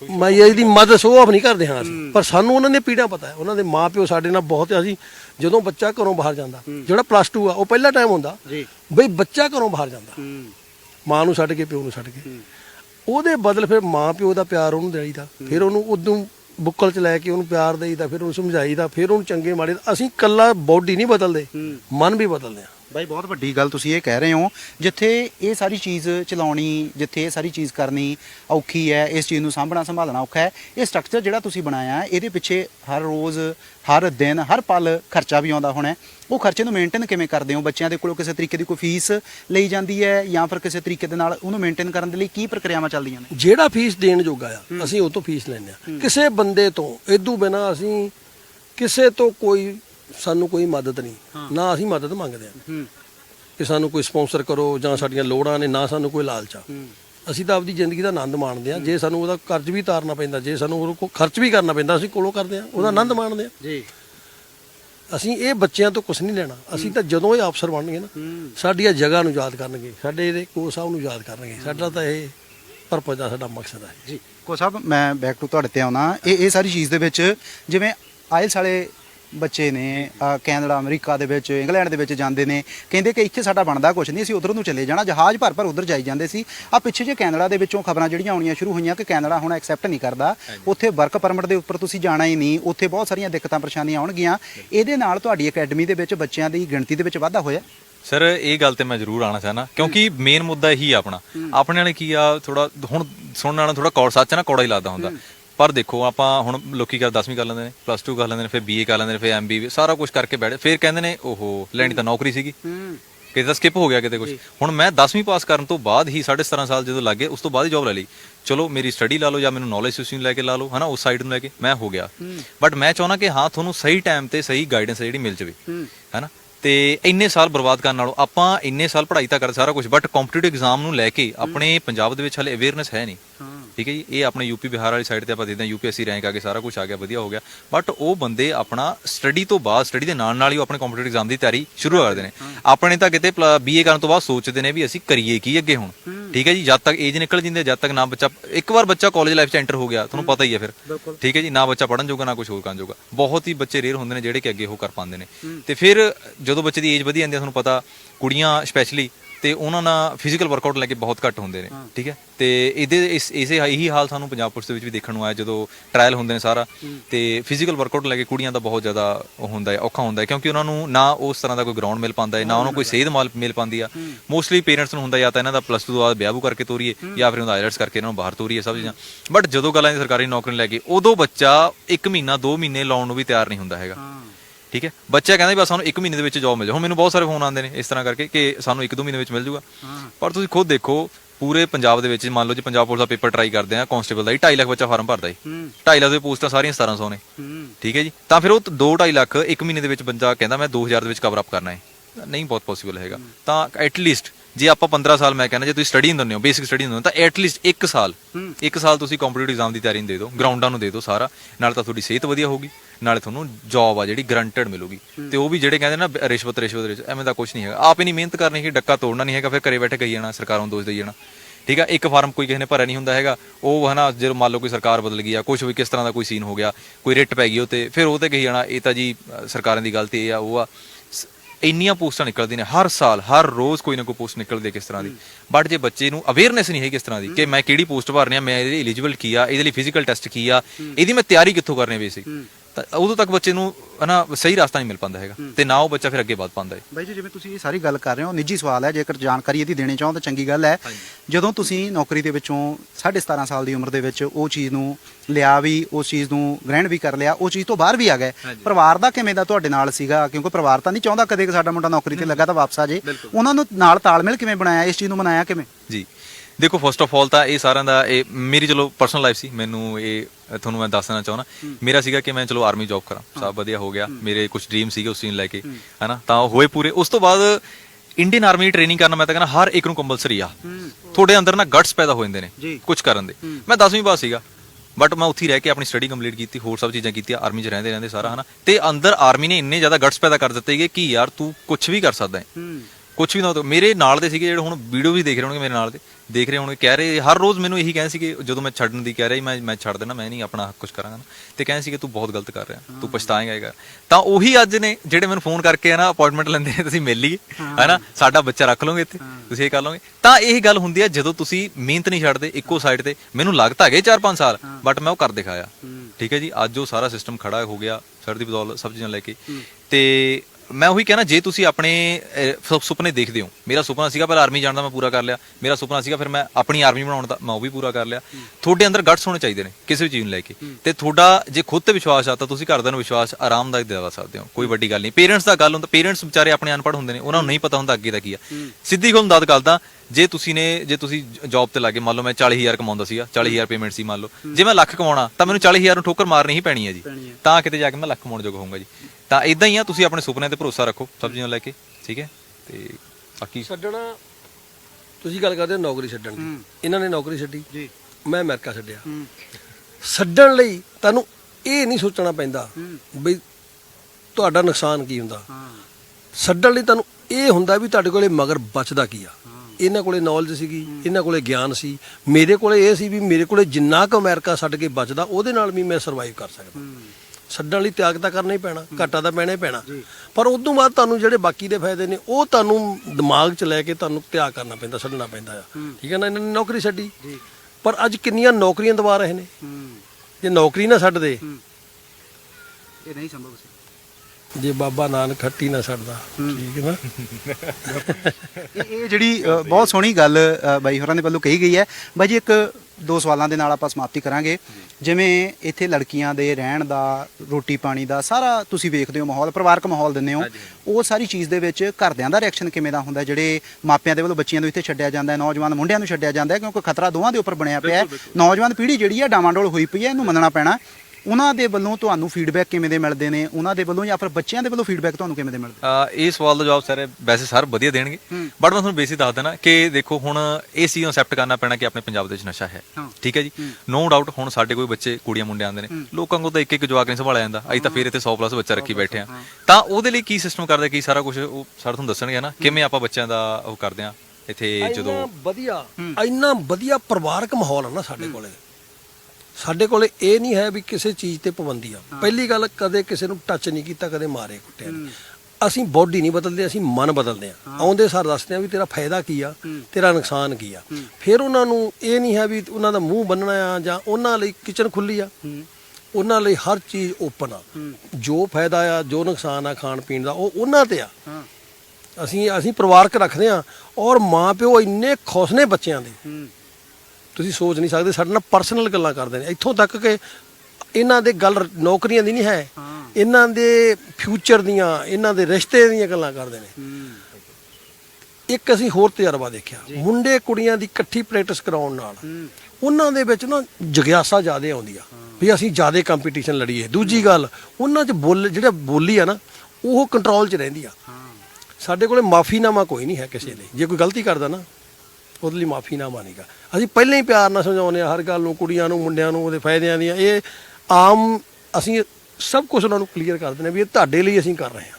ਮੈਂ ਇਹਦੀ ਮਦਦ ਸੋ ਆਪ ਨਹੀਂ ਕਰਦੇ ਹਾਂ ਅਸੀਂ। ਪਰ ਸਾਨੂੰ ਉਹਨਾਂ ਦੀਆਂ ਪੀੜਾਂ ਪਤਾ ਹੈ। ਉਹਨਾਂ ਦੇ ਮਾਪਿਓ ਸਾਡੇ ਨਾਲ ਬਹੁਤ ਅਸੀਂ ਜਦੋਂ ਬੱਚਾ ਘਰੋਂ ਬਾਹਰ ਜਾਂਦਾ ਜਿਹੜਾ ਪਲੱਸ 2 ਆ ਉਹ ਪਹਿਲਾ ਟਾਈਮ ਹੁੰਦਾ
ਜੀ।
ਬਈ ਬੱਚਾ ਘਰੋਂ ਬਾਹਰ ਜਾਂਦਾ। ਮਾਂ ਨੂੰ ਛੱਡ ਕੇ ਪਿਓ ਨੂੰ ਛੱਡ ਕੇ। ਉਹਦੇ ਬਦਲ ਫਿਰ ਮਾਂ ਪਿਓ ਦਾ ਪਿਆਰ ਉਹਨੂੰ ਦੇਈਦਾ। ਫਿਰ ਉਹਨੂੰ ਉਦੋਂ ਬੁੱਕਲ ਚ ਲੈ ਕੇ ਉਹਨੂੰ ਪਿਆਰ ਦੇਈਦਾ ਫਿਰ ਉਹਨੂੰ ਸਮਝਾਈਦਾ ਫਿਰ ਉਹਨੂੰ ਚੰਗੇ ਮਾੜੇ ਅਸੀਂ ਕੱਲਾ ਬਾਡੀ ਨਹੀਂ ਬਦਲਦੇ। ਮਨ ਵੀ ਬਦਲਦੇ ਆ।
ਬਾਈ ਬਹੁਤ ਵੱਡੀ ਗੱਲ ਤੁਸੀਂ ਇਹ ਕਹਿ ਰਹੇ ਹੋ ਜਿੱਥੇ ਇਹ ਸਾਰੀ ਚੀਜ਼ ਚਲਾਉਣੀ ਜਿੱਥੇ ਇਹ ਸਾਰੀ ਚੀਜ਼ ਕਰਨੀ ਔਖੀ ਹੈ ਇਸ ਚੀਜ਼ ਨੂੰ ਸਾਂਭਣਾ ਸੰਭਾਲਣਾ ਔਖਾ ਹੈ ਇਹ ਸਟਰਕਚਰ ਜਿਹੜਾ ਤੁਸੀਂ ਬਣਾਇਆ ਹੈ, ਇਹਦੇ ਪਿੱਛੇ ਹਰ ਰੋਜ਼ ਹਰ ਦਿਨ ਹਰ ਪਲ ਖਰਚਾ ਵੀ ਆਉਂਦਾ ਹੋਣਾ। ਉਹ ਖਰਚੇ ਨੂੰ ਮੇਨਟੇਨ ਕਿਵੇਂ ਕਰਦੇ ਹੋ? ਬੱਚਿਆਂ ਦੇ ਕੋਲੋਂ ਕਿਸੇ ਤਰੀਕੇ ਦੀ ਕੋਈ ਫੀਸ ਲਈ ਜਾਂਦੀ ਹੈ ਜਾਂ ਫਿਰ ਕਿਸੇ ਤਰੀਕੇ ਦੇ ਨਾਲ ਉਹਨੂੰ ਮੇਨਟੇਨ ਕਰਨ ਦੇ ਲਈ ਕੀ ਪ੍ਰਕਿਰਿਆਵਾਂ ਚੱਲਦੀਆਂ ਨੇ?
ਜਿਹੜਾ ਫੀਸ ਦੇਣ ਜੋਗਾ ਆ ਅਸੀਂ ਉਹ ਤੋਂ ਫੀਸ ਲੈਂਦੇ ਆ ਕਿਸੇ ਬੰਦੇ ਤੋਂ ਇਦੋਂ ਬਿਨਾ ਅਸੀਂ ਕਿਸੇ ਤੋਂ ਕੋਈ ਸਾਨੂੰ ਕੋਈ ਮਦਦ ਨਹੀਂ। ਨਾ ਅਸੀਂ ਮਦਦ ਮੰਗਦੇ
ਹੂੰ।
ਕਿ ਸਾਨੂੰ ਕੋਈ ਸਪਾਂਸਰ ਕਰੋ ਜਾਂ ਸਾਡੀਆਂ ਲੋੜਾਂ ਨੇ ਨਾ ਸਾਨੂੰ ਕੋਈ ਲਾਲਚ ਅਸੀਂ ਤਾਂ ਆਪਦੀ ਜ਼ਿੰਦਗੀ ਦਾ ਆਨੰਦ ਮਾਣਦੇ ਆ ਜੇ ਸਾਨੂੰ ਉਹਦਾ ਕਰਜ਼ ਵੀ ਤਾਰਨਾ ਪੈਂਦਾ ਜੇ ਸਾਨੂੰ ਉਹਦੇ ਕੋਲ ਖਰਚ ਵੀ ਕਰਨਾ ਪੈਂਦਾ ਅਸੀਂ ਕੋਲੋਂ ਕਰਦੇ ਆ ਉਹਦਾ ਆਨੰਦ ਮਾਣਦੇ ਆ
ਜੀ।
ਅਸੀਂ ਇਹ ਬੱਚਿਆਂ ਤੋਂ ਕੁਝ ਨਹੀਂ ਲੈਣਾ। ਅਸੀਂ ਤਾਂ ਜਦੋਂ ਇਹ ਅਫਸਰ ਬਣਨਗੇ ਨਾ ਸਾਡੀਆਂ ਜਗ੍ਹਾ ਨੂੰ ਯਾਦ ਕਰਨਗੇ। ਸਾਡੇ ਇਹਦੇ ਕੋ ਸਾਹਿਬ ਨੂੰ ਯਾਦ ਕਰਨਗੇ। ਸਾਡਾ ਤਾਂ ਇਹ ਪਰਪਸ ਦਾ ਸਾਡਾ ਮਕਸਦ ਹੈ
ਜੀ। ਕੋ ਸਾਹਿਬ ਮੈਂ ਬੈਕ ਟੂ ਤੁਹਾਡੇ ਤੇ ਆਉਣਾ। ਇਹ ਇਹ ਸਾਰੀ ਚੀਜ਼ ਦੇ ਵਿੱਚ ਜਿਵੇਂ ਆਇਲਸ ਵਾਲੇ ਬੱਚੇ ਨੇ ਅਹ ਕੈਨੇਡਾ ਅਮਰੀਕਾ ਦੇ ਵਿੱਚ ਇੰਗਲੈਂਡ ਦੇ ਵਿੱਚ ਜਾਂਦੇ ਨੇ। ਕਹਿੰਦੇ ਕਿ ਇੱਥੇ ਸਾਡਾ ਬਣਦਾ ਕੁਝ ਨਹੀਂ ਅਸੀਂ ਉਧਰ ਨੂੰ ਚਲੇ ਜਾਣਾ। ਜਹਾਜ਼ ਭਰ ਭਰ ਉਧਰ ਜਾਈ ਜਾਂਦੇ ਸੀ। ਆ ਪਿੱਛੇ ਜੇ ਕੈਨੇਡਾ ਦੇ ਵਿੱਚੋਂ ਖਬਰਾਂ ਜਿਹੜੀਆਂ ਆਉਣੀਆਂ ਸ਼ੁਰੂ ਹੋਈਆਂ ਕਿ ਕੈਨੇਡਾ ਹੁਣ ਐਕਸੈਪਟ ਨਹੀਂ ਕਰਦਾ। ਉੱਥੇ ਵਰਕ ਪਰਮਿਟ ਦੇ ਉੱਪਰ ਤੁਸੀਂ ਜਾਣਾ ਹੀ ਨਹੀਂ। ਉੱਥੇ ਬਹੁਤ ਸਾਰੀਆਂ ਦਿੱਕਤਾਂ ਪਰੇਸ਼ਾਨੀਆਂ ਆਉਣਗੀਆਂ। ਇਹਦੇ ਨਾਲ ਤੁਹਾਡੀ ਅਕੈਡਮੀ ਦੇ ਵਿੱਚ ਬੱਚਿਆਂ ਦੀ ਗਿਣਤੀ ਦੇ ਵਿੱਚ ਵਾਧਾ ਹੋਇਆ?
ਸਰ ਇਹ ਗੱਲ ਤੇ ਮੈਂ ਜ਼ਰੂਰ ਆਣਾ ਚਾਹਨਾ ਕਿਉਂਕਿ ਮੇਨ ਮੁੱਦਾ ਇਹੀ ਆ ਆਪਣਾ। ਆਪਣੇ ਵਾਲੇ ਕੀ ਆ ਥੋੜਾ ਹੁਣ ਸੁਣਨ ਵਾਲਾ ਥੋੜਾ ਕੌੜ ਸੱਚ ਨਾ ਕੌੜਾ ਹੀ ਲੱਗਦਾ ਹੁੰਦਾ। ਪਰ ਦੇਖੋ ਆਪਾਂ ਹੁਣ ਲੋਕੀ ਕਰ 10ਵੀਂ ਕਰ ਲੈਂਦੇ ਨੇ ਪਲੱਸ 2 ਕਰ ਲੈਂਦੇ ਨੇ ਫਿਰ ਬੀਏ ਕਰ ਲੈਂਦੇ ਨੇ ਫਿਰ ਐਮਬੀ ਸਾਰਾ ਕੁਝ ਕਰਕੇ ਬੈਠੇ। ਫਿਰ ਕਹਿੰਦੇ ਨੇ ਓਹੋ ਲੈਣੀ ਤਾਂ ਨੌਕਰੀ ਸੀਗੀ। ਕਿਤੇ ਤਾਂ ਸਕਿਪ ਹੋ ਗਿਆ ਕਿਤੇ ਕੁਝ ਹੁਣ ਮੈਂ 10ਵੀਂ ਪਾਸ ਕਰਨ ਤੋਂ ਬਾਅਦ ਹੀ 17.5 ਸਾਲ ਜਦੋਂ ਲੱਗੇ ਉਸ ਤੋਂ ਬਾਅਦ ਹੀ ਜੌਬ ਲੈ ਲਈ। ਚਲੋ ਮੇਰੀ ਸਟੱਡੀ ਲਾ ਲਓ ਜਾਂ ਮੈਨੂੰ ਨੌਲੇਜ ਸਿਸਟਮ ਲੈ ਕੇ ਲਾ ਲਓ ਹਨਾ ਉਸ ਸਾਈਡ ਨੂੰ ਲੈ ਕੇ ਮੈਂ ਹੋ ਗਿਆ। ਬਟ ਮੈਂ ਚਾਹੁੰਦਾ ਕਿ ਹਾਂ ਤੁਹਾਨੂੰ ਸਹੀ ਟਾਈਮ ਤੇ ਸਹੀ ਗਾਈਡੈਂਸ ਜਿਹੜੀ ਮਿਲ ਜਾਵੇ ਹਨਾ। ਤੇ ਇੰਨੇ ਸਾਲ ਬਰਬਾਦ ਕਰਨ ਨਾਲੋਂ ਆਪਾਂ ਇੰਨੇ ਸਾਲ ਪੜ੍ਹਾਈ ਤਾਂ ਕਰ ਸਾਰਾ ਕੁਝ ਬਟ ਕੰਪੀਟੀਟਿਵ ਐਗਜ਼ਾਮ ਨੂੰ ਲੈ ਕੇ ਆਪਣੇ ਪੰਜਾਬ ਦੇ ਵਿੱਚ ਹਲੇ ਅਵੇਅਰਨੈਸ ਹੈ ਨਹੀਂ। ਠੀਕ ਹੈ ਜੀ ਇਹ ਆਪਣੇ ਯੂਪੀ ਬਿਹਾਰ ਵਾਲੀ ਸਾਈਡ ਤੇ ਆਪਾਂ ਦੇਖਦੇ ਹਾਂ ਯੂਪੀਐਸਸੀ ਰੈਂਕ ਆ ਕੇ ਸਾਰਾ ਕੁਝ ਆ ਗਿਆ ਵਧੀਆ ਹੋ ਗਿਆ। ਬਟ ਉਹ ਬੰਦੇ ਆਪਣਾ ਸਟੱਡੀ ਤੋਂ ਬਾਅਦ ਸਟੱਡੀ ਦੇ ਨਾਲ ਨਾਲ ਹੀ ਉਹ ਆਪਣੇ ਕੰਪੀਟੀਟਿਵ ਐਗਜ਼ਾਮ ਦੀ ਤਿਆਰੀ ਸ਼ੁਰੂ ਕਰਦੇ ਨੇ। ਆਪਣੇ ਤਾਂ ਕਿਤੇ ਬੀਏ ਕਰਨ ਤੋਂ ਬਾਅਦ ਸੋਚਦੇ ਨੇ ਵੀ ਅਸੀਂ ਕਰੀਏ ਕੀ ਅੱਗੇ ਹੁਣ। ਠੀਕ ਹੈ ਜੀ ਜਦ ਤੱਕ ਏਜ ਨਿਕਲ ਜਿੰਦੇ ਜਦ ਤੱਕ ਨਾ ਬੱਚਾ ਇੱਕ ਵਾਰ ਬੱਚਾ ਕਾਲਜ ਲਾਈਫ 'ਚ ਐਂਟਰ ਹੋ ਗਿਆ ਤੁਹਾਨੂੰ ਪਤਾ ਹੀ ਹੈ ਫਿਰ। ਠੀਕ ਹੈ ਜੀ ਨਾ ਬੱਚਾ ਪੜਨ ਜੋਗਾ ਨਾ ਕੁਝ ਹੋਰ ਕਰਨ ਜੋਗਾ। ਬਹੁਤ ਹੀ ਬੱਚੇ ਰੇਅਰ ਹੁੰਦੇ ਨੇ ਜਿਹੜੇ ਕਿ ਅੱਗੇ ਉਹ ਕਰ ਪਾਉਂਦੇ ਨੇ। ਤੇ ਫਿਰ ਜਦੋਂ ਬੱਚੇ ਦੀ ਏਜ ਵਧੀ ਜਾਂਦੀ ਹੈ ਤੁਹਾਨੂੰ ਪਤਾ ਕੁੜੀਆਂ ਸਪੈਸ਼ਲੀ ਤੇ ਉਹਨਾਂ ਨਾਲ ਫਿਜ਼ੀਕਲ ਵਰਕਆਊਟ ਲੈ ਕੇ ਬਹੁਤ ਘੱਟ ਹੁੰਦੇ ਨੇ ਠੀਕ ਹੈ? ਤੇ ਇਹਦੇ ਇਸ ਇਸੇ ਇਹੀ ਹਾਲ ਸਾਨੂੰ ਪੰਜਾਬ ਪੁਲਿਸ ਦੇ ਵਿੱਚ ਵੀ ਦੇਖਣ ਨੂੰ ਆਇਆ ਜਦੋਂ ਟ੍ਰਾਇਲ ਹੁੰਦੇ ਨੇ ਸਾਰਾ। ਤੇ ਫਿਜ਼ੀਕਲ ਵਰਕਆਊਟ ਲੈ ਕੇ ਕੁੜੀਆਂ ਦਾ ਬਹੁਤ ਜ਼ਿਆਦਾ ਹੁੰਦਾ ਹੈ ਔਖਾ ਹੁੰਦਾ ਹੈ ਕਿਉਂਕਿ ਉਹਨਾਂ ਨੂੰ ਨਾ ਉਸ ਤਰ੍ਹਾਂ ਦਾ ਕੋਈ ਗਰਾਊਂਡ ਮਿਲ ਪਾਉਂਦਾ ਹੈ ਨਾ ਉਹਨਾਂ ਨੂੰ ਕੋਈ ਸੇਧ ਮਾਲ ਮਿਲ ਪਾਉਂਦੀ ਆ। ਮੋਸਟਲੀ ਪੇਰੈਂਟਸ ਨੂੰ ਹੁੰਦਾ ਜਾਂ ਤਾਂ ਇਹਨਾਂ ਦਾ ਪਲੱਸ 2 ਤੋਂ ਬਾਅਦ ਵਿਆਹ ਵੂ ਕਰਕੇ ਤੋਰੀਏ ਜਾਂ ਫਿਰ ਉਹਦਾ ਆਇਲਟਸ ਕਰਕੇ ਇਹਨਾਂ ਨੂੰ ਬਾਹਰ ਤੋਰੀਏ ਸਭ ਚੀਜ਼ਾਂ। ਬਟ ਜਦੋਂ ਗੱਲ ਸਰਕਾਰੀ ਨੌਕਰੀ ਲੈ ਕੇ ਉਦੋਂ ਬੱਚਾ 1 ਮਹੀਨਾ 2 ਮਹੀਨੇ ਲਾਉਣ ਨੂੰ ਵੀ ਤਿਆਰ ਨਹੀਂ ਹੁੰਦਾ ਹੈਗਾ। ਠੀਕ ਹੈ? ਬੱਚਾ ਕਹਿੰਦਾ ਵੀ ਬਸ ਸਾਨੂੰ 1 ਮਹੀਨੇ ਦੇ ਵਿੱਚ ਜੌਬ ਮਿਲ ਜਾ ਹੁਣ ਮੈਨੂੰ ਬਹੁਤ ਸਾਰੇ ਫੋਨ ਆਉਂਦੇ ਨੇ ਇਸ ਤਰ੍ਹਾਂ ਕਰਕੇ ਕਿ ਸਾਨੂੰ 1-2 ਮਹੀਨੇ ਵਿੱਚ ਮਿਲ ਜੂਗਾ। ਪਰ ਤੁਸੀਂ ਖੁਦ ਦੇਖੋ ਪੂਰੇ ਪੰਜਾਬ ਦੇ ਵਿੱਚ ਮੰਨ ਲਓ ਜੇ ਪੰਜਾਬ ਪੁਲਿਸ ਦਾ ਪੇਪਰ ਟਰਾਈ ਕਰਦੇ ਆ ਕਾਂਸਟੇਬਲ ਦਾ ਹੀ 2.5 ਲੱਖ ਬੱਚਾ ਫਾਰਮ ਭਰਦਾ ਜੀ। 2.5 ਲੱਖ ਦੇ ਪੋਸਟਾਂ ਸਾਰੀਆਂ 1700 ਨੇ। ਠੀਕ ਹੈ ਜੀ? ਤਾਂ ਫਿਰ ਉਹ 2.5 ਲੱਖ 1 ਮਹੀਨੇ ਦੇ ਵਿੱਚ ਬੰਦਾ ਕਹਿੰਦਾ ਮੈਂ 2000 ਦੇ ਵਿੱਚ ਕਵਰ ਅਪ ਕਰਨਾ ਹੈ। ਨਹੀਂ ਬਹੁਤ ਪੋਸੀਬਲ ਹੈਗਾ। ਤਾਂ ਐਟ ਲੀਸਟ ਜੇ ਆਪਾਂ 15 ਸਾਲ ਮੈਂ ਕਹਿੰਦਾ ਜੇ ਤੁਸੀਂ ਸਟੱਡੀ ਦਿੰਦੇ ਹੋ ਬੇਸਿਕ ਸਟੱਡੀ ਦਿੰਦੇ ਹੋ ਤਾਂ ਐਟ ਲੀਸਟ 1 ਸਾਲ 1 ਸਾਲ ਤੁਸੀਂ ਕੰਪੀਟੀਟਿਵ ਐਗਜ਼ਾਮ ਦੀ ਤਿਆਰੀ ਨੂੰ ਦੇ ਦਿਓ ਗਰਾਊਂਡਾਂ ਨੂੰ ਦੇ ਦਿਓ ਸਾਰਾ। ਨਾਲ ਤਾਂ ਤੁਹਾਡੀ ਸਿਹਤ ਵਧੀਆ ਹੋਊਗੀ। ਨਾਲੇ ਤੁਹਾਨੂੰ ਜੌਬ ਆ ਜਿਹੜੀ ਗਰੰਟਡ ਮਿਲੂਗੀ। ਤੇ ਉਹ ਵੀ ਜਿਹੜੇ ਕਹਿੰਦੇ ਨਾ ਰਿਸ਼ਵਤ ਰਿਸ਼ਵਤ ਰਿਸ਼ਵਤ ਐਵੇਂ ਦਾ ਕੁਝ ਨਹੀਂ ਹੈਗਾ। ਆਪ ਹੀ ਨਹੀਂ ਮਿਹਨਤ ਕਰਨੀ ਕਿ ਡੱਕਾ ਤੋੜਨਾ ਨਹੀਂ ਹੈਗਾ ਫਿਰ ਘਰੇ ਬੈਠੇ ਕਹੀ ਜਾਣਾ ਸਰਕਾਰਾਂ ਨੂੰ ਦੋਸ਼ ਦੇਈ ਜਾਣਾ। ਠੀਕ ਆ? ਇੱਕ ਫਾਰਮ ਕੋਈ ਕਿਸੇ ਨੇ ਭਰਿਆ ਨਹੀਂ ਹੁੰਦਾ ਹੈਗਾ। ਉਹ ਹਨਾ ਜਦੋਂ ਮੰਨ ਲਓ ਕੋਈ ਸਰਕਾਰ ਬਦਲ ਗਈ ਆ ਕੁਝ ਵੀ ਕਿਸ ਤਰ੍ਹਾਂ ਦਾ ਕੋਈ ਸੀਨ ਹੋ ਗਿਆ ਕੋਈ ਰਿਟ ਪੈ ਗਈ ਉਹ ਤੇ ਫਿਰ ਉਹ ਤੇ ਕਹੀ ਜਾਣਾ ਇਹ ਤਾਂ ਜੀ ਸਰਕਾਰਾਂ ਦੀ ਗਲਤੀ ਇਹ ਆ ਉਹ ਆ। ਇੰਨੀਆਂ ਪੋਸਟਾਂ ਨਿਕਲਦੀਆਂ ਨੇ ਹਰ ਸਾਲ ਹਰ ਰੋਜ਼ ਕੋਈ ਨਾ ਕੋਈ ਪੋਸਟ ਨਿਕਲਦੀ ਹੈ ਕਿਸ ਤਰ੍ਹਾਂ ਦੀ। ਬਟ ਜੇ ਬੱਚੇ ਨੂੰ ਅਵੇਅਰਨੈਸ ਨਹੀਂ ਹੈ ਕਿਸ ਤਰ੍ਹਾਂ ਦੀ ਕਿ ਮੈਂ ਕਿਹੜੀ ਪੋਸਟ ਭਰਨੀ ਆ ਮੈਂ ਇਹਦੇ ਐਲੀਜੀਬਲ ਕੀ ਆ ਇਹਦੇ ਲਈ ਫਿਜ਼ੀਕਲ ਟੈਸਟ ਕੀ ਆ ਇਹਦੀ ਮੈਂ ਤਿਆਰੀ ਕਿੱਥੋਂ ਕਰਨੀ ਬੇਸਿਕ ਤਾਂ ਉਦੋਂ ਤੱਕ ਬੱਚੇ ਨੂੰ ਹਨਾ ਸਹੀ ਰਸਤਾ ਨਹੀਂ ਮਿਲ ਪਾਉਂਦਾ ਹੈਗਾ। ਤੇ ਨਾ ਉਹ ਬੱਚਾ ਫਿਰ ਅੱਗੇ ਵਧ ਪਾਉਂਦਾ ਹੈ।
ਬਾਈ ਜੀ ਜਿਵੇਂ ਤੁਸੀਂ ਇਹ ਸਾਰੀ ਗੱਲ ਕਰ ਰਹੇ ਹੋ ਨਿੱਜੀ ਸਵਾਲ ਹੈ ਜੇਕਰ ਜਾਣਕਾਰੀ ਇਹਦੀ ਦੇਣੀ ਚਾਹੋ ਤਾਂ ਚੰਗੀ ਗੱਲ ਹੈ। ਜਦੋਂ ਤੁਸੀਂ ਨੌਕਰੀ ਦੇ ਵਿੱਚੋਂ 17.5 ਸਾਲ ਦੀ ਉਮਰ ਦੇ ਵਿੱਚ ਉਹ ਚੀਜ਼ ਨੂੰ ਲਿਆ ਵੀ ਉਸ ਚੀਜ਼ ਨੂੰ ਗ੍ਰਹਿਣ ਵੀ ਕਰ ਲਿਆ ਉਹ ਚੀਜ਼ ਤੋਂ ਬਾਹਰ ਵੀ ਆ ਗਏ। ਪਰਿਵਾਰ ਦਾ ਕਿਵੇਂ ਦਾ ਤੁਹਾਡੇ ਨਾਲ ਸੀਗਾ? ਕਿਉਂਕਿ ਪਰਿਵਾਰ ਤਾਂ ਨਹੀਂ ਚਾਹੁੰਦਾ ਕਦੇ ਕਿ ਸਾਡਾ ਮੁੰਡਾ ਨੌਕਰੀ ਤੇ ਲੱਗਾ ਤਾਂ ਵਾਪਸ ਆ ਜੇ। ਉਹਨਾਂ ਨੂੰ ਨਾਲ ਤਾਲਮੇਲ ਕਿਵੇਂ ਬਣਾਇਆ? ਇਸ ਚੀਜ਼ ਨੂੰ ਮਨਾਇਆ ਕਿਵੇਂ?
ਜੀ। ਦੇਖੋ ਫਸਟ ਆਫ ਆਲ ਤਾਂ ਇਹ ਸਾਰਿਆਂ ਦਾ ਇਹ ਮੇਰੀ ਚਲੋ ਪਰਸਨਲ ਲਾਈਫ ਸੀ। ਮੈਨੂੰ ਇਹ ਤੁਹਾਨੂੰ ਮੈਂ ਦੱਸਣਾ ਚਾਹੁੰਦਾ। ਮੇਰਾ ਸੀਗਾ ਕਿ ਮੈਂ ਚਲੋ ਆਰਮੀ ਜੌਬ ਕਰਾਂ। ਸਭ ਵਧੀਆ ਹੋ ਗਿਆ। ਮੇਰੇ ਕੁਝ ਡ੍ਰੀਮ ਸੀਗੇ ਉਸ ਚੀਜ਼ ਨੂੰ ਲੈ ਕੇ। ਹਨਾ? ਤਾਂ ਉਹ ਹੋਏ ਪੂਰੇ। ਉਸ ਤੋਂ ਬਾਅਦ ਇੰਡੀਅਨ ਆਰਮੀ ਦੀ ਟ੍ਰੇਨਿੰਗ ਕਰਨਾ ਮੈਂ ਤਾਂ ਕਹਿੰਦਾ ਹਰ ਇੱਕ ਨੂੰ ਕੰਪਲਸਰੀ ਆ। ਤੁਹਾਡੇ ਅੰਦਰ ਨਾ ਗਟਸ ਪੈਦਾ ਹੋ ਜਾਂਦੇ ਨੇ ਕੁਝ ਕਰਨ ਦੇ। ਮੈਂ 10ਵੀਂ ਪਾਸ ਸੀਗਾ। ਬਟ ਮੈਂ ਉੱਥੇ ਰਹਿ ਕੇ ਆਪਣੀ ਸਟੱਡੀ ਕੰਪਲੀਟ ਕੀਤੀ ਹੋਰ ਸਭ ਚੀਜ਼ਾਂ ਕੀਤੀਆਂ ਆਰਮੀ 'ਚ ਰਹਿੰਦੇ ਰਹਿੰਦੇ ਸਾਰਾ ਹਨਾ? ਤੇ ਅੰਦਰ ਆਰਮੀ ਨੇ ਇੰਨੇ ਜ਼ਿਆਦਾ ਗਟਸ ਪੈਦਾ ਕਰ ਦਿੱਤੇ ਕਿ ਕੀ ਯਾਰ ਤੂੰ ਕੁਝ ਵੀ ਕਰ ਸਕਦਾ ਹੈ। ਕੁਝ ਵੀ ਨਾ ਮੇਰੇ ਨਾਲ ਦੇ ਸੀਗੇ ਜਿਹੜੇ ਹੁਣ ਵੀਡੀਓ ਵੀ ਦੇਖ ਰਹੇ ਹੋਣਗੇ ਮੇਰੇ ਨਾਲ ਦੇ। ਦੇਖ ਰਹੇ ਹੋਣਗੇ ਕਹਿ ਰਹੇ ਹਰ ਰੋਜ਼ ਮੈਨੂੰ ਇਹੀ ਕਹਿੰਦੇ ਸੀਗੇ ਜਦੋਂ ਮੈਂ ਛੱਡਣ ਦੀ ਕਹਿ ਰਿਹਾ ਸੀ, ਮੈਂ ਮੈਂ ਛੱਡ ਦੇਣਾ ਮੈਂ ਨਹੀਂ ਆਪਣਾ ਕੁਝ ਕਰਾਂਗਾ ਤੇ ਕਹਿੰਦੇ ਸੀਗੇ ਤੂੰ ਬਹੁਤ ਗਲਤ ਕਰ ਰਿਹਾ ਤੂੰ ਪਛਤਾਏਂਗਾ ਇਹ ਤਾਂ ਉਹੀ ਅੱਜ ਨੇ ਜਿਹੜੇ ਮੈਨੂੰ ਫੋਨ ਕਰਕੇ ਨਾ ਅਪਾਇੰਟਮੈਂਟ ਲੈਂਦੇ ਤੁਸੀਂ ਮਿਲ ਲਈਏ ਹੈਨਾ ਸਾਡਾ ਬੱਚਾ ਰੱਖ ਲਓਗੇ ਇੱਥੇ ਤੁਸੀਂ ਇਹ ਕਰ ਲਓਗੇ। ਤਾਂ ਇਹ ਗੱਲ ਹੁੰਦੀ ਹੈ ਜਦੋਂ ਤੁਸੀਂ ਮਿਹਨਤ ਨਹੀਂ ਛੱਡਦੇ ਇੱਕੋ ਸਾਈਡ ਤੇ ਮੈਨੂੰ ਲੱਗਦਾ ਹੈਗੇ 4-5 ਸਾਲ ਬਟ ਮੈਂ ਉਹ ਕਰ ਦਿਖਾਇਆ। ਠੀਕ ਹੈ ਜੀ ਅੱਜ ਉਹ ਸਾਰਾ ਸਿਸਟਮ ਖੜਾ ਹੋ ਗਿਆ ਸਰ ਦੀ ਬਦੌਲਤ ਸਭ ਚੀਜ਼ਾਂ ਲੈ ਕੇ। ਤੇ ਮੈਂ ਉਹੀ ਕਹਿਣਾ ਜੇ ਤੁਸੀਂ ਆਪਣੇ ਅਹ, ਸੁਪਨੇ ਦੇਖਦੇ ਹੋ ਮੇਰਾ ਸੁਪਨਾ ਸੀਗਾ ਪਹਿਲਾਂ ਆਰਮੀ ਜਾਣ ਦਾ ਮੈਂ ਪੂਰਾ ਕਰ ਲਿਆ ਮੇਰਾ ਸੁਪਨਾ ਸੀਗਾ ਫਿਰ ਮੈਂ ਆਪਣੀ ਆਰਮੀ ਬਣਾਉਣ ਦਾ ਮੈਂ ਉਹ ਵੀ ਪੂਰਾ ਕਰ ਲਿਆ। ਤੁਹਾਡੇ ਅੰਦਰ ਗਟਸ ਹੋਣੇ ਚਾਹੀਦੇ ਨੇ ਕਿਸੇ ਵੀ ਚੀਜ਼ ਨੂੰ ਲੈ ਕੇ। ਤੇ ਤੁਹਾਡਾ ਜੇ ਖੁਦ ਤੇ ਵਿਸ਼ਵਾਸ ਆ ਤਾਂ ਤੁਸੀਂ ਘਰਦਿਆਂ ਨੂੰ ਵਿਸ਼ਵਾਸ ਆਰਾਮਦਾਇਕ ਦਿਵਾ ਸਕਦੇ ਹੋ ਕੋਈ ਵੱਡੀ ਗੱਲ ਨਹੀਂ। ਪੇਰੈਂਟਸ ਦਾ ਗੱਲ ਹੁੰਦਾ ਪੇਰੈਂਟਸ ਵਿਚਾਰੇ ਆਪਣੇ ਅਨਪੜ੍ਹ ਹੁੰਦੇ ਨੇ ਉਹਨਾਂ ਨੂੰ ਨਹੀਂ ਪਤਾ ਹੁੰਦਾ ਅੱਗੇ ਦਾ ਕੀ ਆ। ਸਿੱਧੀ ਗੱਲ ਦੱਸ ਕਰਦਾ ਜੇ ਤੁਸੀਂ ਨੇ ਜੇ ਤੁਸੀਂ ਜੌਬ ਤੇ ਲੱਗੇ ਮੰਨ ਲਓ ਮੈਂ 40000 ਕਮਾਉਂਦਾ ਸੀਗਾ 40000 ਪੇਮੈਂਟ ਸੀ ਮੰਨ ਲਓ ਜੇ ਮੈਂ ਲੱਖ ਕਮਾਉਣਾ ਤਾਂ ਮੈਨੂੰ 40000 ਨੂੰ ਠੋਕਰ ਮਾਰਨੀ ਹੀ ਪੈਣੀ ਹੈ ਜੀ। ਤਾਂ ਕਿਤੇ ਜਾ ਕੇ ਮੈਂ ਲੱਖ ਕਮਾਉਣ ਜੋਗ ਹੋਊਂਗਾ ਜੀ। ਤਾਂ ਇਦਾਂ ਹੀ ਆ ਤੁਸੀਂ ਆਪਣੇ ਸੁਪਨੇ ਤੇ ਭਰੋਸਾ ਰੱਖੋ ਚੀਜ਼ਾਂ ਲੈ ਕੇ ਠੀਕ ਹੈ? ਤੇ ਬਾਕੀ
ਛੱਡਣਾ ਤੁਸੀਂ ਗੱਲ ਕਰਦੇ ਹੋ ਨੌਕਰੀ ਛੱਡਣ ਦੀ। ਇਹਨਾਂ ਨੇ ਨੌਕਰੀ ਛੱਡੀ।
ਜੀ।
ਮੈਂ ਅਮਰੀਕਾ ਛੱਡਿਆ। ਛੱਡਣ ਲਈ ਤੁਹਾਨੂੰ ਇਹ ਨਹੀਂ ਸੋਚਣਾ ਪੈਂਦਾ। ਬਈ ਤੁਹਾਡਾ ਨੁਕਸਾਨ ਕੀ ਹੁੰਦਾ।
ਹਾਂ।
ਛੱਡਣ ਲਈ ਤੁਹਾਨੂੰ ਇਹ ਹੁੰਦਾ ਵੀ ਤੁਹਾਡੇ ਕੋਲੇ ਮਗਰ ਬਚਦਾ ਕੀ ਆ। ਇਹਨਾਂ ਕੋਲੇ ਨੌਲੇਜ ਸੀਗੀ ਇਹਨਾਂ ਕੋਲੇ ਗਿਆਨ ਸੀ। ਮੇਰੇ ਕੋਲੇ ਇਹ ਸੀ ਵੀ ਮੇਰੇ ਕੋਲੇ ਜਿੰਨਾ ਕੁ ਅਮਰੀਕਾ ਛੱਡ ਕੇ ਬਚਦਾ ਉਹਦੇ ਨਾਲ ਵੀ ਮੈਂ ਸਰਵਾਈਵ ਕਰ ਸਕਦਾ। ਛੱਡਣ ਲਈ ਤਿਆਗ ਤਾਂ ਕਰਨਾ ਹੀ ਪੈਣਾ ਘਾਟਾ ਤਾਂ ਪੈਣਾ ਹੀ ਪੈਣਾ। ਪਰ ਉਸ ਤੋਂ ਬਾਅਦ ਤੁਹਾਨੂੰ ਜਿਹੜੇ ਬਾਕੀ ਦੇ ਫਾਇਦੇ ਨੇ ਉਹ ਤੁਹਾਨੂੰ ਦਿਮਾਗ 'ਚ ਲੈ ਕੇ ਤੁਹਾਨੂੰ ਤਿਆਗ ਕਰਨਾ ਪੈਂਦਾ ਛੱਡਣਾ ਪੈਂਦਾ ਆ। ਠੀਕ ਹੈ ਨਾ ਇਹਨਾਂ ਨੇ ਨੌਕਰੀ ਛੱਡੀ। ਪਰ ਅੱਜ ਕਿੰਨੀਆਂ ਨੌਕਰੀਆਂ ਦਵਾ ਰਹੇ ਨੇ? ਜੇ ਨੌਕਰੀ ਨਾ ਛੱਡਦੇ
ਇਹ ਨਹੀਂ ਸੰਭਵ ਸੀ।
ਜੇ ਬਾਬਾ ਨਾਨਕ ਖੱਟੀ ਨਾ ਛੱਡਦਾ। ਠੀਕ ਹੈ ਨਾ?
ਇਹ ਇਹ ਜਿਹੜੀ ਅ, ਬਹੁਤ ਸੋਹਣੀ ਗੱਲ ਅ, ਬਾਈ ਹੋਰਾਂ ਦੇ ਵੱਲੋਂ ਕਹੀ ਗਈ ਹੈ। ਬਾਈ ਜੀ ਇੱਕ ਦੋ ਸਵਾਲਾਂ ਦੇ ਨਾਲ ਆਪਾਂ ਸਮਾਪਤੀ ਕਰਾਂਗੇ। ਜਿਵੇਂ ਇੱਥੇ ਲੜਕੀਆਂ ਦੇ ਰਹਿਣ ਦਾ ਰੋਟੀ ਪਾਣੀ ਦਾ ਸਾਰਾ ਤੁਸੀਂ ਵੇਖਦੇ ਹੋ ਮਾਹੌਲ ਪਰਿਵਾਰਕ ਮਾਹੌਲ ਦਿੰਦੇ ਹੋ। ਉਹ ਸਾਰੀ ਚੀਜ਼ ਦੇ ਵਿੱਚ ਘਰਦਿਆਂ ਦਾ ਰਿਐਕਸ਼ਨ ਕਿਵੇਂ ਦਾ ਹੁੰਦਾ? ਹੈ? ਜਿਹੜੇ ਮਾਪਿਆਂ ਦੇ ਵੱਲੋਂ ਬੱਚਿਆਂ ਨੂੰ ਇੱਥੇ ਛੱਡਿਆ ਜਾਂਦਾ ਹੈ ਨੌਜਵਾਨ ਮੁੰਡਿਆਂ ਨੂੰ ਛੱਡਿਆ ਜਾਂਦਾ ਹੈ ਕਿਉਂਕਿ ਖਤਰਾ ਦੋਵਾਂ ਦੇ ਉੱਪਰ ਬਣਿਆ ਪਿਆ ਹੈ। ਨੌਜਵਾਨ ਪੀੜ੍ਹੀ ਜਿਹੜੀ ਹੈ ਡਾਵਾਂਡੋਲ ਹੋਈ ਪਈ ਹੈ ਇਹਨੂੰ ਮੰਨਣਾ ਪੈਣਾ। ਉਹਨਾਂ ਦੇ ਵੱਲੋਂ ਤੁਹਾਨੂੰ ਫੀਡਬੈਕ ਕਿਵੇਂ ਦੇ ਮਿਲਦੇ ਨੇ? ਉਹਨਾਂ ਦੇ ਵੱਲੋਂ ਜਾਂ ਫਿਰ ਬੱਚਿਆਂ ਦੇ ਵੱਲੋਂ ਫੀਡਬੈਕ ਤੁਹਾਨੂੰ ਕਿਵੇਂ ਦੇ ਮਿਲਦੇ?
ਅਹ ਇਹ ਸਵਾਲ ਦਾ ਜਵਾਬ ਸਾਰੇ ਵੈਸੇ ਸਰ ਵਧੀਆ ਦੇਣਗੇ। ਬਟ ਮੈਂ ਤੁਹਾਨੂੰ ਬੇਸਿਕ ਦੱਸ ਦੇਣਾ ਕਿ ਦੇਖੋ ਹੁਣ ਇਹ ਸੀ ਅਸੈਪਟ ਕਰਨਾ ਪੈਣਾ ਕਿ ਆਪਣੇ ਪੰਜਾਬ ਦੇ ਵਿੱਚ ਨਸ਼ਾ ਹੈ।
ਹਾਂ।
ਠੀਕ ਹੈ ਜੀ। ਨੋ ਡਾਊਟ ਹੁਣ ਸਾਡੇ ਕੋਈ ਬੱਚੇ ਕੁੜੀਆਂ ਮੁੰਡੇ ਆਉਂਦੇ ਨੇ। ਲੋਕਾਂ ਕੋਲ ਤਾਂ ਇੱਕ ਇੱਕ ਜਵਾਕ ਨਹੀਂ ਸੰਭਾਲਿਆ ਜਾਂਦਾ। ਅਸੀਂ ਤਾਂ ਫਿਰ ਇੱਥੇ 100 ਪਲੱਸ ਬੱਚਾ ਰੱਖੀ ਬੈਠੇ ਆ। ਤਾਂ ਉਹਦੇ ਲਈ ਕੀ ਸਿਸਟਮ ਕਰਦੇ ਕੀ ਸਾਰਾ ਕੁਝ ਉਹ ਸਰ ਤੁਹਾਨੂੰ ਦੱਸਣਗੇ ਨਾ ਕਿਵੇਂ ਆਪਾਂ ਬੱਚਿਆਂ ਦਾ ਉਹ ਕਰਦੇ ਆ ਇੱਥੇ ਜਦੋਂ
ਇੰਨਾ ਵਧੀਆ। ਇੰਨਾ ਵਧੀਆ ਪਰਿਵਾਰਕ ਮਾਹੌਲ ਆ ਨਾ ਸਾਡੇ ਕੋਲੇ। ਸਾਡੇ ਕੋਲੇ ਇਹ ਨਹੀਂ ਹੈ ਵੀ ਕਿਸੇ ਚੀਜ਼ ਤੇ ਪਾਬੰਦੀ ਆ। ਪਹਿਲੀ ਗੱਲ ਕਦੇ ਕਿਸੇ ਨੂੰ ਟੱਚ ਨਹੀਂ ਕੀਤਾ ਕਦੇ ਮਾਰੇ ਕੁੱਟਿਆ ਨਹੀਂ। ਅਸੀਂ ਬੋਡੀ ਨਹੀਂ ਬਦਲਦੇ ਅਸੀਂ ਮਨ ਬਦਲਦੇ ਆ ਆਉਂਦੇ ਸਾਰ ਦੱਸਦੇ ਆ ਵੀ ਤੇਰਾ ਫਾਇਦਾ ਕੀ ਆ ਤੇਰਾ ਨੁਕਸਾਨ ਕੀ ਆ। ਫਿਰ ਉਹਨਾਂ ਨੂੰ ਇਹ ਨਹੀਂ ਹੈ ਵੀ ਉਹਨਾਂ ਦਾ ਮੂੰਹ ਬੰਨਣਾ ਆ ਜਾਂ ਉਹਨਾਂ ਲਈ ਕਿਚਨ ਖੁੱਲੀ ਆ। ਉਹਨਾਂ ਲਈ ਹਰ ਚੀਜ਼ ਓਪਨ ਆ। ਜੋ ਫਾਇਦਾ ਆ ਜੋ ਨੁਕਸਾਨ ਆ ਖਾਣ ਪੀਣ ਦਾ ਉਹ ਉਹਨਾਂ ਤੇ ਆ। ਅਸੀਂ ਅਸੀਂ ਪਰਿਵਾਰਕ ਰੱਖਦੇ ਆ ਔਰ ਮਾਂ ਪਿਓ ਇੰਨੇ ਖੁਸ਼ ਨੇ ਬੱਚਿਆਂ ਦੇ। ਤੁਸੀਂ ਸੋਚ ਨਹੀਂ ਸਕਦੇ ਸਾਡੇ ਨਾਲ ਪਰਸਨਲ ਗੱਲਾਂ ਕਰਦੇ ਨੇ। ਇੱਥੋਂ ਤੱਕ ਕਿ ਇਹਨਾਂ ਦੇ ਗੱਲ ਨੌਕਰੀਆਂ ਦੀ ਨਹੀਂ ਹੈ। ਇਹਨਾਂ ਦੇ ਫਿਊਚਰ ਦੀਆਂ ਇਹਨਾਂ ਦੇ ਰਿਸ਼ਤੇ ਦੀਆਂ ਗੱਲਾਂ ਕਰਦੇ ਨੇ। ਇੱਕ ਅਸੀਂ ਹੋਰ ਤਜਰਬਾ ਦੇਖਿਆ। ਮੁੰਡੇ ਕੁੜੀਆਂ ਦੀ ਇਕੱਠੀ ਪ੍ਰੈਕਟਿਸ ਕਰਾਉਣ ਨਾਲ ਉਹਨਾਂ ਦੇ ਵਿੱਚ ਨਾ ਜਗਿਆਸਾ ਜ਼ਿਆਦਾ ਆਉਂਦੀ ਆ। ਵੀ ਅਸੀਂ ਜ਼ਿਆਦਾ ਕੰਪੀਟੀਸ਼ਨ ਲੜੀਏ। ਦੂਜੀ ਗੱਲ ਉਹਨਾਂ 'ਚ ਬੋਲ ਜਿਹੜਾ ਬੋਲੀ ਆ ਨਾ ਉਹ ਕੰਟਰੋਲ 'ਚ ਰਹਿੰਦੀ ਆ। ਸਾਡੇ ਕੋਲੇ ਮਾਫੀਨਾਮਾ ਕੋਈ ਨਹੀਂ ਹੈ ਕਿਸੇ ਲਈ ਜੇ ਕੋਈ ਗਲਤੀ ਕਰਦਾ ਨਾ ਉਹਦੇ ਲਈ ਮਾਫੀਨਾਮਾ ਨਹੀਂਗਾ ਅਸੀਂ ਪਹਿਲਾਂ ਹੀ ਪਿਆਰ ਨਾਲ ਸਮਝਾਉਂਦੇ ਆ ਹਰ ਗੱਲ ਨੂੰ ਕੁੜੀਆਂ ਨੂੰ ਮੁੰਡਿਆਂ ਨੂੰ ਉਹਦੇ ਫਾਇਦਿਆਂ ਦੀਆਂ। ਇਹ ਆਮ ਅਸੀਂ ਸਭ ਕੁਝ ਉਹਨਾਂ ਨੂੰ ਕਲੀਅਰ ਕਰ ਦਿੰਦੇ ਆ ਵੀ ਇਹ ਤੁਹਾਡੇ ਲਈ ਅਸੀਂ ਕਰ ਰਹੇ ਹਾਂ।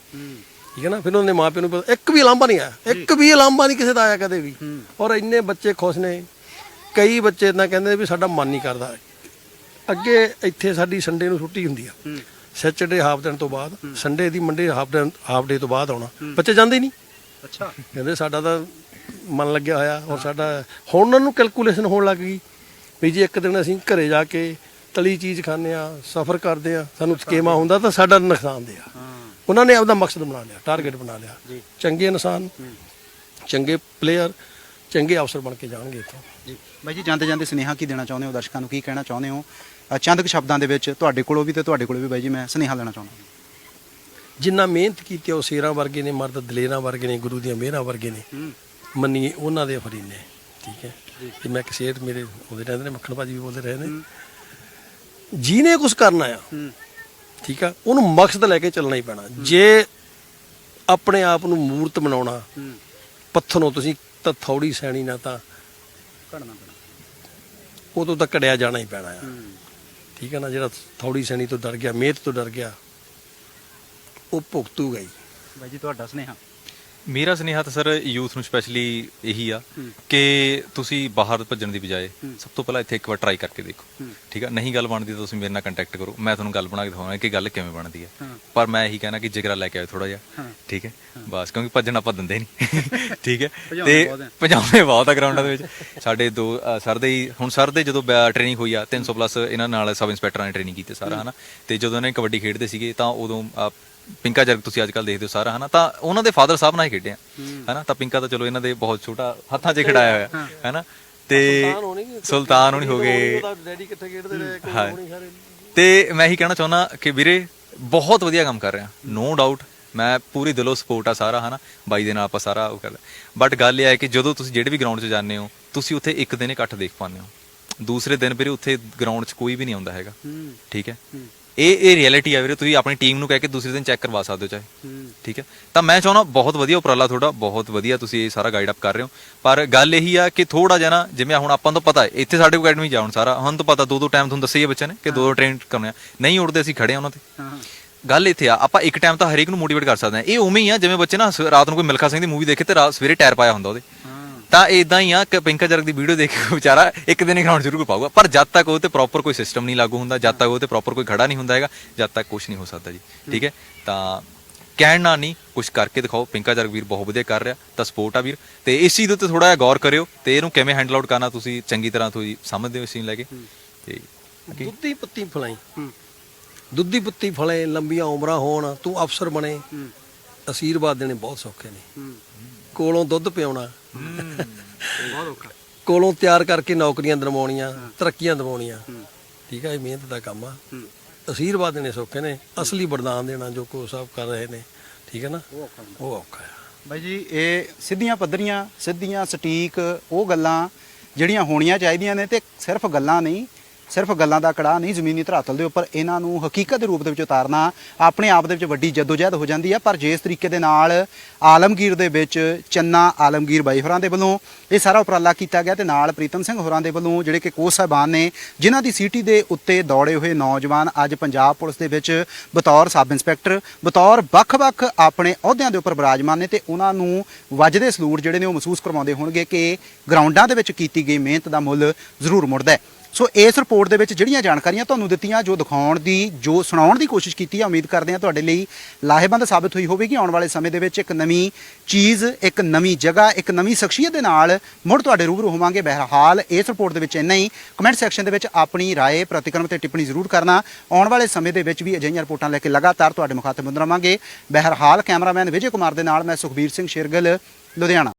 ਠੀਕ ਹੈ ਨਾ? ਫਿਰ ਉਹਨੇ ਮਾਪਿਆਂ ਨੂੰ ਪਤਾ ਇੱਕ ਵੀ ਲਾਂਭਾ ਨਹੀਂ ਆਇਆ। ਇੱਕ ਵੀ ਲਾਂਭਾ ਨਹੀਂ ਕਿਸੇ ਦਾ ਆਇਆ ਕਦੇ ਵੀ। ਔਰ ਇੰਨੇ ਬੱਚੇ ਖੁਸ਼ ਨੇ। ਕਈ ਬੱਚੇ ਤਾਂ ਕਹਿੰਦੇ ਵੀ ਸਾਡਾ ਮਨ ਨਹੀਂ ਕਰਦਾ। ਅੱਗੇ ਇੱਥੇ ਸਾਡੀ ਸੰਡੇ ਨੂੰ ਛੁੱਟੀ ਹੁੰਦੀ ਆ। ਸੈਚਰਡੇ ਹਾਫ ਦਿਨ ਤੋਂ ਬਾਅਦ ਸੰਡੇ ਦੀ ਮੰਡੇ ਹਾਫ ਦਿਨ ਹਾਫ ਡੇ ਤੋਂ ਬਾਅਦ ਆਉਣਾ। ਬੱਚੇ ਜਾਂਦੇ ਨਹੀਂ।
ਅੱਛਾ।
ਕਹਿੰਦੇ ਸਾਡਾ ਤਾਂ ਮਨ ਲੱਗਿਆ ਹੋਇਆ ਔਰ ਸਾਡਾ ਹੁਣ ਉਹਨਾਂ ਨੂੰ ਕੈਲਕੂਲੇਸ਼ਨ ਹੋਣ ਲੱਗ ਗਈ ਵੀ ਜੇ ਇੱਕ ਦਿਨ ਅਸੀਂ ਘਰੇ ਜਾ ਕੇ ਤਲੀ ਚੀਜ਼ ਖਾਂਦੇ ਆ ਸਫ਼ਰ ਕਰਦੇ ਆ ਸਾਨੂੰ ਸਕੇਮਾ ਹੁੰਦਾ ਤਾਂ ਸਾਡਾ ਨੁਕਸਾਨ ਦੇ ਆ। ਉਹਨਾਂ ਨੇ ਆਪਦਾ ਮਕਸਦ ਬਣਾ ਲਿਆ ਟਾਰਗੇਟ ਬਣਾ ਲਿਆ। ਚੰਗੇ ਇਨਸਾਨ ਚੰਗੇ ਪਲੇਅਰ ਚੰਗੇ ਅਫਸਰ ਬਣ ਕੇ ਜਾਣਗੇ ਇੱਥੋਂ।
ਜੀ। ਬਾਈ ਜੀ ਜਾਂਦੇ ਜਾਂਦੇ ਸੁਨੇਹਾ ਕੀ ਦੇਣਾ ਚਾਹੁੰਦੇ ਹੋ? ਦਰਸ਼ਕਾਂ ਨੂੰ ਕੀ ਕਹਿਣਾ ਚਾਹੁੰਦੇ ਹੋ? ਚੰਦ ਕੁ ਸ਼ਬਦਾਂ ਦੇ ਵਿੱਚ ਤੁਹਾਡੇ ਕੋਲੋਂ ਵੀ ਤੇ ਤੁਹਾਡੇ ਕੋਲੋਂ ਵੀ ਬਾਈ ਜੀ ਮੈਂ ਸੁਨੇਹਾ ਲੈਣਾ ਚਾਹੁੰਦਾ।
ਜਿੰਨਾ ਮਿਹਨਤ ਕੀਤੀ ਆ, ਉਹ ਸ਼ੇਰਾਂ ਵਰਗੇ ਨੇ ਮਰਦ ਦਲੇਰਾਂ ਵਰਗੇ ਨੇ ਗੁਰੂ ਦੀਆਂ ਮਿਹਰਾਂ ਵਰਗੇ ਨੇ। ਮੰਨੀਏ ਉਹਨਾਂ ਦੇ ਫਰੀਨੇ ਠੀਕ ਹੈ? ਤੇ ਮੈਂ ਕਿਸੇ ਮੇਰੇ ਉਹਦੇ ਰਹਿੰਦੇ ਨੇ ਮੱਖਣ ਭਾਜੀ ਵੀ ਬੋਲਦੇ ਰਹੇ ਨੇ। ਜਿਹਨੇ ਕੁਝ ਕਰਨਾ ਆ ਠੀਕ ਆ ਉਹਨੂੰ ਮਕਸਦ ਲੈ ਕੇ ਚੱਲਣਾ ਹੀ ਪੈਣਾ। ਜੇ ਆਪਣੇ ਆਪ ਨੂੰ ਮੂਰਤ ਬਣਾਉਣਾ
ਹੂੰ।
ਪੱਥਰੋਂ ਤੁਸੀਂ ਤਾਂ ਥੌੜੀ ਸੈਣੀ ਨਾ ਤਾਂ
ਘੜਨਾ ਪੈਣਾ।
ਉਦੋਂ ਤਾਂ ਕੜਿਆ ਜਾਣਾ ਹੀ ਪੈਣਾ ਆ। ਠੀਕ ਹੈ ਨਾ ਜਿਹੜਾ ਥੌੜੀ ਸੈਣੀ ਤੋਂ ਡਰ ਗਿਆ ਮਿਹਨਤ ਤੋਂ ਡਰ ਗਿਆ ਉਹ ਭੁਗਤੂਗਾ ਹੀ
ਬਾਈ ਜੀ ਤੁਹਾਡਾ ਸੁਨੇਹਾ।
ਮੇਰਾ ਸੁਨੇਹਾ ਤਾਂ ਸਰ ਯੂਥ ਨੂੰ ਸਪੈਸ਼ਲੀ ਇਹੀ ਆ। ਕਿ ਤੁਸੀਂ ਬਾਹਰ ਭੱਜਣ ਦੀ ਬਜਾਏ। ਸਭ ਤੋਂ ਪਹਿਲਾਂ ਇੱਥੇ ਇੱਕ ਵਾਰ ਟਰਾਈ ਕਰਕੇ ਦੇਖੋ। ਠੀਕ ਆ? ਨਹੀਂ ਗੱਲ ਬਣਦੀ ਤਾਂ ਤੁਸੀਂ ਮੇਰੇ ਨਾਲ ਕੰਟੈਕਟ ਕਰੋ। ਮੈਂ ਤੁਹਾਨੂੰ ਗੱਲ ਬਣਾ ਕੇ ਦਿਖਾਵਾਂਗਾ ਕਿ ਗੱਲ ਕਿਵੇਂ ਬਣਦੀ ਹੈ। ਪਰ ਮੈਂ ਇਹੀ ਕਹਿਣਾ ਕਿ ਜਿਗਰਾ ਲੈ ਕੇ ਆਓ ਥੋੜਾ ਜਿਹਾ। ਠੀਕ ਹੈ? ਬਸ ਕਿਉਂਕਿ ਭੱਜਣ ਆਪਾਂ ਦਿੰਦੇ ਨਹੀਂ। <laughs> ਠੀਕ ਹੈ?
ਹੈ।
ਭਜਾਉਂਦੇ ਬਹੁਤ ਆ। ਗਰਾਊਂਡਾਂ ਦੇ ਵਿੱਚ। ਸਾਡੇ ਦੋ ਸਰ ਦੇ ਹੀ- ਹੁਣ ਸਰ ਦੇ ਜਦੋਂ ਟ੍ਰੇਨਿੰਗ ਹੋਈ ਆ 300 ਪਲੱਸ ਇਹਨਾਂ ਨਾਲ ਸਬ ਇੰਸਪੈਕਟਰਾਂ ਨੇ ਟ੍ਰੇਨਿੰਗ ਕੀਤੀ ਸਾਰਾ ਹਨਾ? ਤੇ ਜਦੋਂ ਇਹਨਾਂ ਨੇ ਕਬੱਡੀ ਖੇਡਦੇ ਸੀਗੇ ਤਾਂ ਉਦੋਂ ਪਿੰਕਾ ਜਰਗ ਤੁਸੀਂ ਅੱਜ ਕੱਲ ਦੇਖਦੇ ਹੋ ਸਾਰਾ ਹਨਾ? ਤਾਂ ਉਹਨਾਂ ਦੇ ਫਾਦਰ ਸਾਹਿਬ ਨਾਲ ਹੀ ਖੇਡਿਆ ਹਨਾ? ਤਾਂ ਪਿੰਕਾ ਤਾਂ ਚਲੋ ਇਹਨਾਂ ਦੇ ਬਹੁਤ ਛੋਟਾ ਹੱਥਾਂ 'ਚ ਖਿਡਾਇਆ ਹੋਇਆ ਹਨਾ? ਤੇ ਸੁਲਤਾਨ ਹੋਣੀ ਹੋ ਗਏ।
ਡੈਡੀ ਕਿੱਥੇ ਖੇਡਦੇ ਰਹੇ ਕੋਈ
ਹਾਂ।
ਹੋਣੀ ਸਾਰੇ।
ਤੇ ਮੈਂ ਇਹੀ ਕਹਿਣਾ ਚਾਹੁੰਦਾ ਕਿ ਵੀਰੇ ਬਹੁਤ ਵਧੀਆ ਕੰਮ ਕਰ ਰਿਹਾ ਨੋ ਡਾਊਟ ਮੈਂ ਪੂਰੀ ਦਿਲੋਂ ਸਪੋਰਟ ਆ ਸਾਰਾ ਹਨਾ? ਬਾਈ ਦੇ ਨਾਲ ਆਪਾਂ ਸਾਰਾ ਉਹ ਕਰਦਾ ਬਟ ਗੱਲ ਇਹ ਹੈ ਕਿ ਜਦੋਂ ਤੁਸੀਂ ਜਿਹੜੇ ਵੀ ਗਰਾਊਂਡ 'ਚ ਜਾਂਦੇ ਹੋ ਤੁਸੀਂ ਉੱਥੇ ਇੱਕ ਦਿਨ ਇਕੱਠ ਦੇਖ ਪਾਉਂਦੇ ਹੋ। ਦੂਸਰੇ ਦਿਨ ਵੀਰੇ ਉੱਥੇ ਗਰਾਊਂਡ 'ਚ ਕੋਈ ਵੀ ਨਹੀਂ ਆਉਂਦਾ ਹੈਗਾ। ਠੀਕ ਹੈ। ਇਹ ਇਹ ਰਿਐਲਿਟੀ ਆ ਵੀਰੇ ਤੁਸੀਂ ਆਪਣੀ ਟੀਮ ਨੂੰ ਕਹਿ ਕੇ ਦੂਸਰੇ ਦਿਨ ਚੈੱਕ ਕਰਵਾ ਸਕਦੇ ਹੋ ਚਾਹੇ। ਠੀਕ ਹੈ? ਤਾਂ ਮੈਂ ਚਾਹੁੰਦਾ ਬਹੁਤ ਵਧੀਆ ਉਪਰਾਲਾ ਤੁਹਾਡਾ ਬਹੁਤ ਵਧੀਆ ਤੁਸੀਂ ਇਹ ਸਾਰਾ ਗਾਈਡ ਅਪ ਕਰ ਰਹੇ ਹੋ। ਪਰ ਗੱਲ ਇਹੀ ਆ ਕਿ ਥੋੜਾ ਜਿਹਾ ਨਾ ਜਿਵੇਂ ਹੁਣ ਆਪਾਂ ਨੂੰ ਤਾਂ ਪਤਾ ਹੈ ਇੱਥੇ ਸਾਡੇ ਅਕੈਡਮੀ ਜਾਉਣ ਸਾਰਾ। ਹੁਣ ਤਾਂ ਪਤਾ ਦੋ ਦੋ ਟਾਈਮ ਤੁਹਾਨੂੰ ਦੱਸਿਆ ਹੀ ਬੱਚਿਆਂ ਨੇ ਕਿ ਦੋ ਦੋ ਟ੍ਰੇਨ ਕਰਨੇ ਆ। ਨਹੀਂ ਉੜਦੇ ਅਸੀਂ ਖੜੇ ਆ ਉਹਨਾਂ ਤੇ। ਗੱਲ ਇੱਥੇ ਆ ਆਪਾਂ ਇੱਕ ਟਾਈਮ ਤਾਂ ਹਰੇਕ ਨੂੰ ਮੋਟੀਵੇਟ ਕਰ ਸਕਦੇ ਆ। ਇਹ ਉਵੇਂ ਹੀ ਆ ਜਿਵੇਂ ਬੱਚੇ ਨਾ ਰਾਤ ਨੂੰ ਕੋਈ ਮਿਲਖਾ ਸਿੰਘ ਦੀ ਮੂਵੀ ਦੇਖੇ ਤੇ ਰਾਤ ਸਵੇਰੇ ਟਾਇਰ ਪਾਇਆ ਹੁੰਦਾ ਉਹਦੇ। ਤਾਂ ਇਦਾਂ ਹੀ ਆ ਕਿ ਪਿੰਕਾ ਜਰਗ ਦੀ ਵੀਡੀਓ ਦੇਖ ਕੇ ਵਿਚਾਰਾ ਇੱਕ ਦਿਨ ਹੀ ਗਰਾਊਂਡ ਜ਼ਰੂਰ ਪਾਊਗਾ। ਪਰ ਜਦ ਤੱਕ ਉਹ ਤੇ ਪ੍ਰੋਪਰ ਕੋਈ ਸਿਸਟਮ ਨਹੀਂ ਲਾਗੂ ਹੁੰਦਾ ਜਦ ਤੱਕ ਉਹ ਤੇ ਪ੍ਰੋਪਰ ਕੋਈ ਖੜਾ ਨਹੀਂ ਹੁੰਦਾ ਹੈਗਾ ਜਦ ਤੱਕ ਕੁਝ ਨਹੀਂ ਹੋ ਸਕਦਾ ਜੀ। ਠੀਕ ਹੈ? ਤਾਂ ਕਹਿਣ ਨਹੀਂ ਕੁਝ ਕਰਕੇ ਦਿਖਾਓ। ਪਿੰਕਾ ਜਰਗ ਵੀਰ ਬਹੁਤ ਵਧੀਆ ਕਰ ਰਿਹਾ ਤਾਂ ਸਪੋਰਟ ਆ ਵੀਰ। ਤੇ ਇਸ ਚੀਜ਼ ਦੇ ਉੱਤੇ ਥੋੜਾ ਜਿਹਾ ਗੌਰ ਕਰਿਓ ਤੇ ਇਹਨੂੰ ਕਿਵੇਂ ਹੈਂਡਲ ਆਊਟ ਕਰਨਾ ਤੁਸੀਂ ਚੰਗੀ ਤਰ੍ਹਾਂ ਤੁਸੀਂ ਸਮਝਦੇ ਹੋ ਇਸ ਚੀਜ਼ ਨੂੰ ਲੈ ਕੇ? ਤੇ
ਦੁੱਧੀ ਪੱਤੀ ਫਲਾਈ। ਦੁੱਧੀ ਪੱਤੀ ਫਲੇ ਲੰਬੀਆਂ ਉਮਰਾਂ ਹੋਣ ਤੂੰ ਅਫਸਰ ਬਣੇ। ਅਸੀਰਵਾਦ ਦੇਣੇ ਬਹੁਤ ਸੌਖੇ ਨੇ। ਕੋਲੋਂ ਦੁੱਧ ਪਿਆਉਣਾ।
ਬਹੁਤ ਔਖਾ।
ਕੋਲੋਂ ਤਿਆਰ ਕਰਕੇ ਨੌਕਰੀਆਂ ਦਿਵਾਉਣੀਆਂ ਤਰੱਕੀਆਂ ਦਿਵਾਉਣੀਆਂ। ਠੀਕ ਹੈ ਇਹ ਮਿਹਨਤ ਦਾ ਕੰਮ ਆ। ਅਸੀਰਵਾਦ ਦੇਣੇ ਸੌਖੇ ਨੇ ਅਸਲੀ ਵਰਦਾਨ ਦੇਣਾ ਜੋ ਕੋ ਸਾਹਿਬ ਕਰ ਰਹੇ ਨੇ। ਠੀਕ ਹੈ ਨਾ? ਉਹ ਔਖਾ ਆ।
ਬਾਈ ਜੀ ਇਹ ਸਿੱਧੀਆਂ ਪੱਧਰੀਆਂ ਸਿੱਧੀਆਂ ਸਟੀਕ ਉਹ ਗੱਲਾਂ ਜਿਹੜੀਆਂ ਹੋਣੀਆਂ ਚਾਹੀਦੀਆਂ ਨੇ ਤੇ ਸਿਰਫ ਗੱਲਾਂ ਨਹੀਂ ਸਿਰਫ ਗੱਲਾਂ ਦਾ ਕੜਾ ਨਹੀਂ, ਜ਼ਮੀਨੀ ਧਰਾਤਲ ਦੇ ਉੱਪਰ ਇਹਨਾਂ ਨੂੰ ਹਕੀਕਤ ਦੇ ਰੂਪ ਦੇ ਵਿੱਚ ਉਤਾਰਨਾ ਆਪਣੇ ਆਪ ਦੇ ਵਿੱਚ ਵੱਡੀ ਜਦੋਜਹਿਦ ਹੋ ਜਾਂਦੀ ਹੈ ਪਰ ਜਿਸ ਤਰੀਕੇ ਦੇ ਨਾਲ ਆਲਮਗੀਰ ਦੇ ਵਿੱਚ ਚੰਨਾ ਆਲਮਗੀਰ ਬਾਈ ਹੋਰਾਂ ਦੇ ਵੱਲੋਂ ਇਹ ਸਾਰਾ ਉਪਰਾਲਾ ਕੀਤਾ ਗਿਆ ਤੇ ਨਾਲ ਪ੍ਰੀਤਮ ਸਿੰਘ ਹੋਰਾਂ ਦੇ ਵੱਲੋਂ ਜਿਹੜੇ ਕਿ ਕੋਚ ਸਾਹਿਬਾਨ ਨੇ, ਜਿਨ੍ਹਾਂ ਦੀ ਸਿਟੀ ਦੇ ਉੱਤੇ ਦੌੜੇ ਹੋਏ ਨੌਜਵਾਨ ਅੱਜ ਪੰਜਾਬ ਪੁਲਿਸ ਦੇ ਵਿੱਚ ਬਤੌਰ ਸਬ ਇੰਸਪੈਕਟਰ, ਬਤੌਰ ਵੱਖ-ਵੱਖ ਆਪਣੇ ਅਹੁਦਿਆਂ ਦੇ ਉੱਪਰ ਬਰਾਜਮਾਨ ਨੇ ਤੇ ਉਹਨਾਂ ਨੂੰ ਵੱਜਦੇ ਸਲੂਟ ਜਿਹੜੇ ਨੇ ਉਹ ਮਹਿਸੂਸ ਕਰਵਾਉਂਦੇ ਹੋਣਗੇ ਕਿ ਗਰਾਊਂਡਾਂ ਦੇ ਵਿੱਚ ਕੀਤੀ ਗਈ ਮਿਹਨਤ ਦਾ ਮੁੱਲ ਜ਼ਰੂਰ ਮੁੜਦਾ ਹੈ। ਸੋ ਇਸ ਰਿਪੋਰਟ ਦੇ ਵਿੱਚ ਜਿਹੜੀਆਂ ਜਾਣਕਾਰੀਆਂ ਤੁਹਾਨੂੰ ਦਿੱਤੀਆਂ ਜੋ ਦਿਖਾਉਣ ਦੀ ਜੋ ਸੁਣਾਉਣ ਦੀ ਕੋਸ਼ਿਸ਼ ਕੀਤੀ ਹੈ ਉਮੀਦ ਕਰਦੇ ਹਾਂ ਤੁਹਾਡੇ ਲਈ ਲਾਹੇਵੰਦ ਸਾਬਤ ਹੋਈ ਹੋਵੇਗੀ ਆਉਣ ਵਾਲੇ ਸਮੇਂ ਦੇ ਵਿੱਚ ਇੱਕ ਨਵੀਂ ਚੀਜ਼ ਇੱਕ ਨਵੀਂ ਜਗ੍ਹਾ ਇੱਕ ਨਵੀਂ ਸ਼ਖਸੀਅਤ ਦੇ ਨਾਲ ਮੁੜ ਤੁਹਾਡੇ ਰੂਬਰੂ ਹੋਵਾਂਗੇ ਬਹਰਹਾਲ ਇਸ ਰਿਪੋਰਟ ਦੇ ਵਿੱਚ ਇੰਨਾ ਹੀ ਕਮੈਂਟ ਸੈਕਸ਼ਨ ਦੇ ਵਿੱਚ ਆਪਣੀ رائے ਪ੍ਰਤੀਕਰਮ ਤੇ ਟਿੱਪਣੀ ਜ਼ਰੂਰ ਕਰਨਾ ਆਉਣ ਵਾਲੇ ਸਮੇਂ ਦੇ ਵਿੱਚ ਵੀ ਅਜਿਹੀਆਂ ਰਿਪੋਰਟਾਂ ਲੈ ਕੇ ਲਗਾਤਾਰ ਤੁਹਾਡੇ ਮੁਖਾਤਬ ਹੁੰਦੇ ਰਵਾਂਗੇ ਬਹਰਹਾਲ ਕੈਮਰਾਮੈਨ ਵਿਜੇ ਕੁਮਾਰ ਦੇ ਨਾਲ ਮੈਂ ਸੁਖਬੀਰ ਸਿੰਘ ਸ਼ੇਰਗਿੱਲ ਲੁਧਿਆਣਾ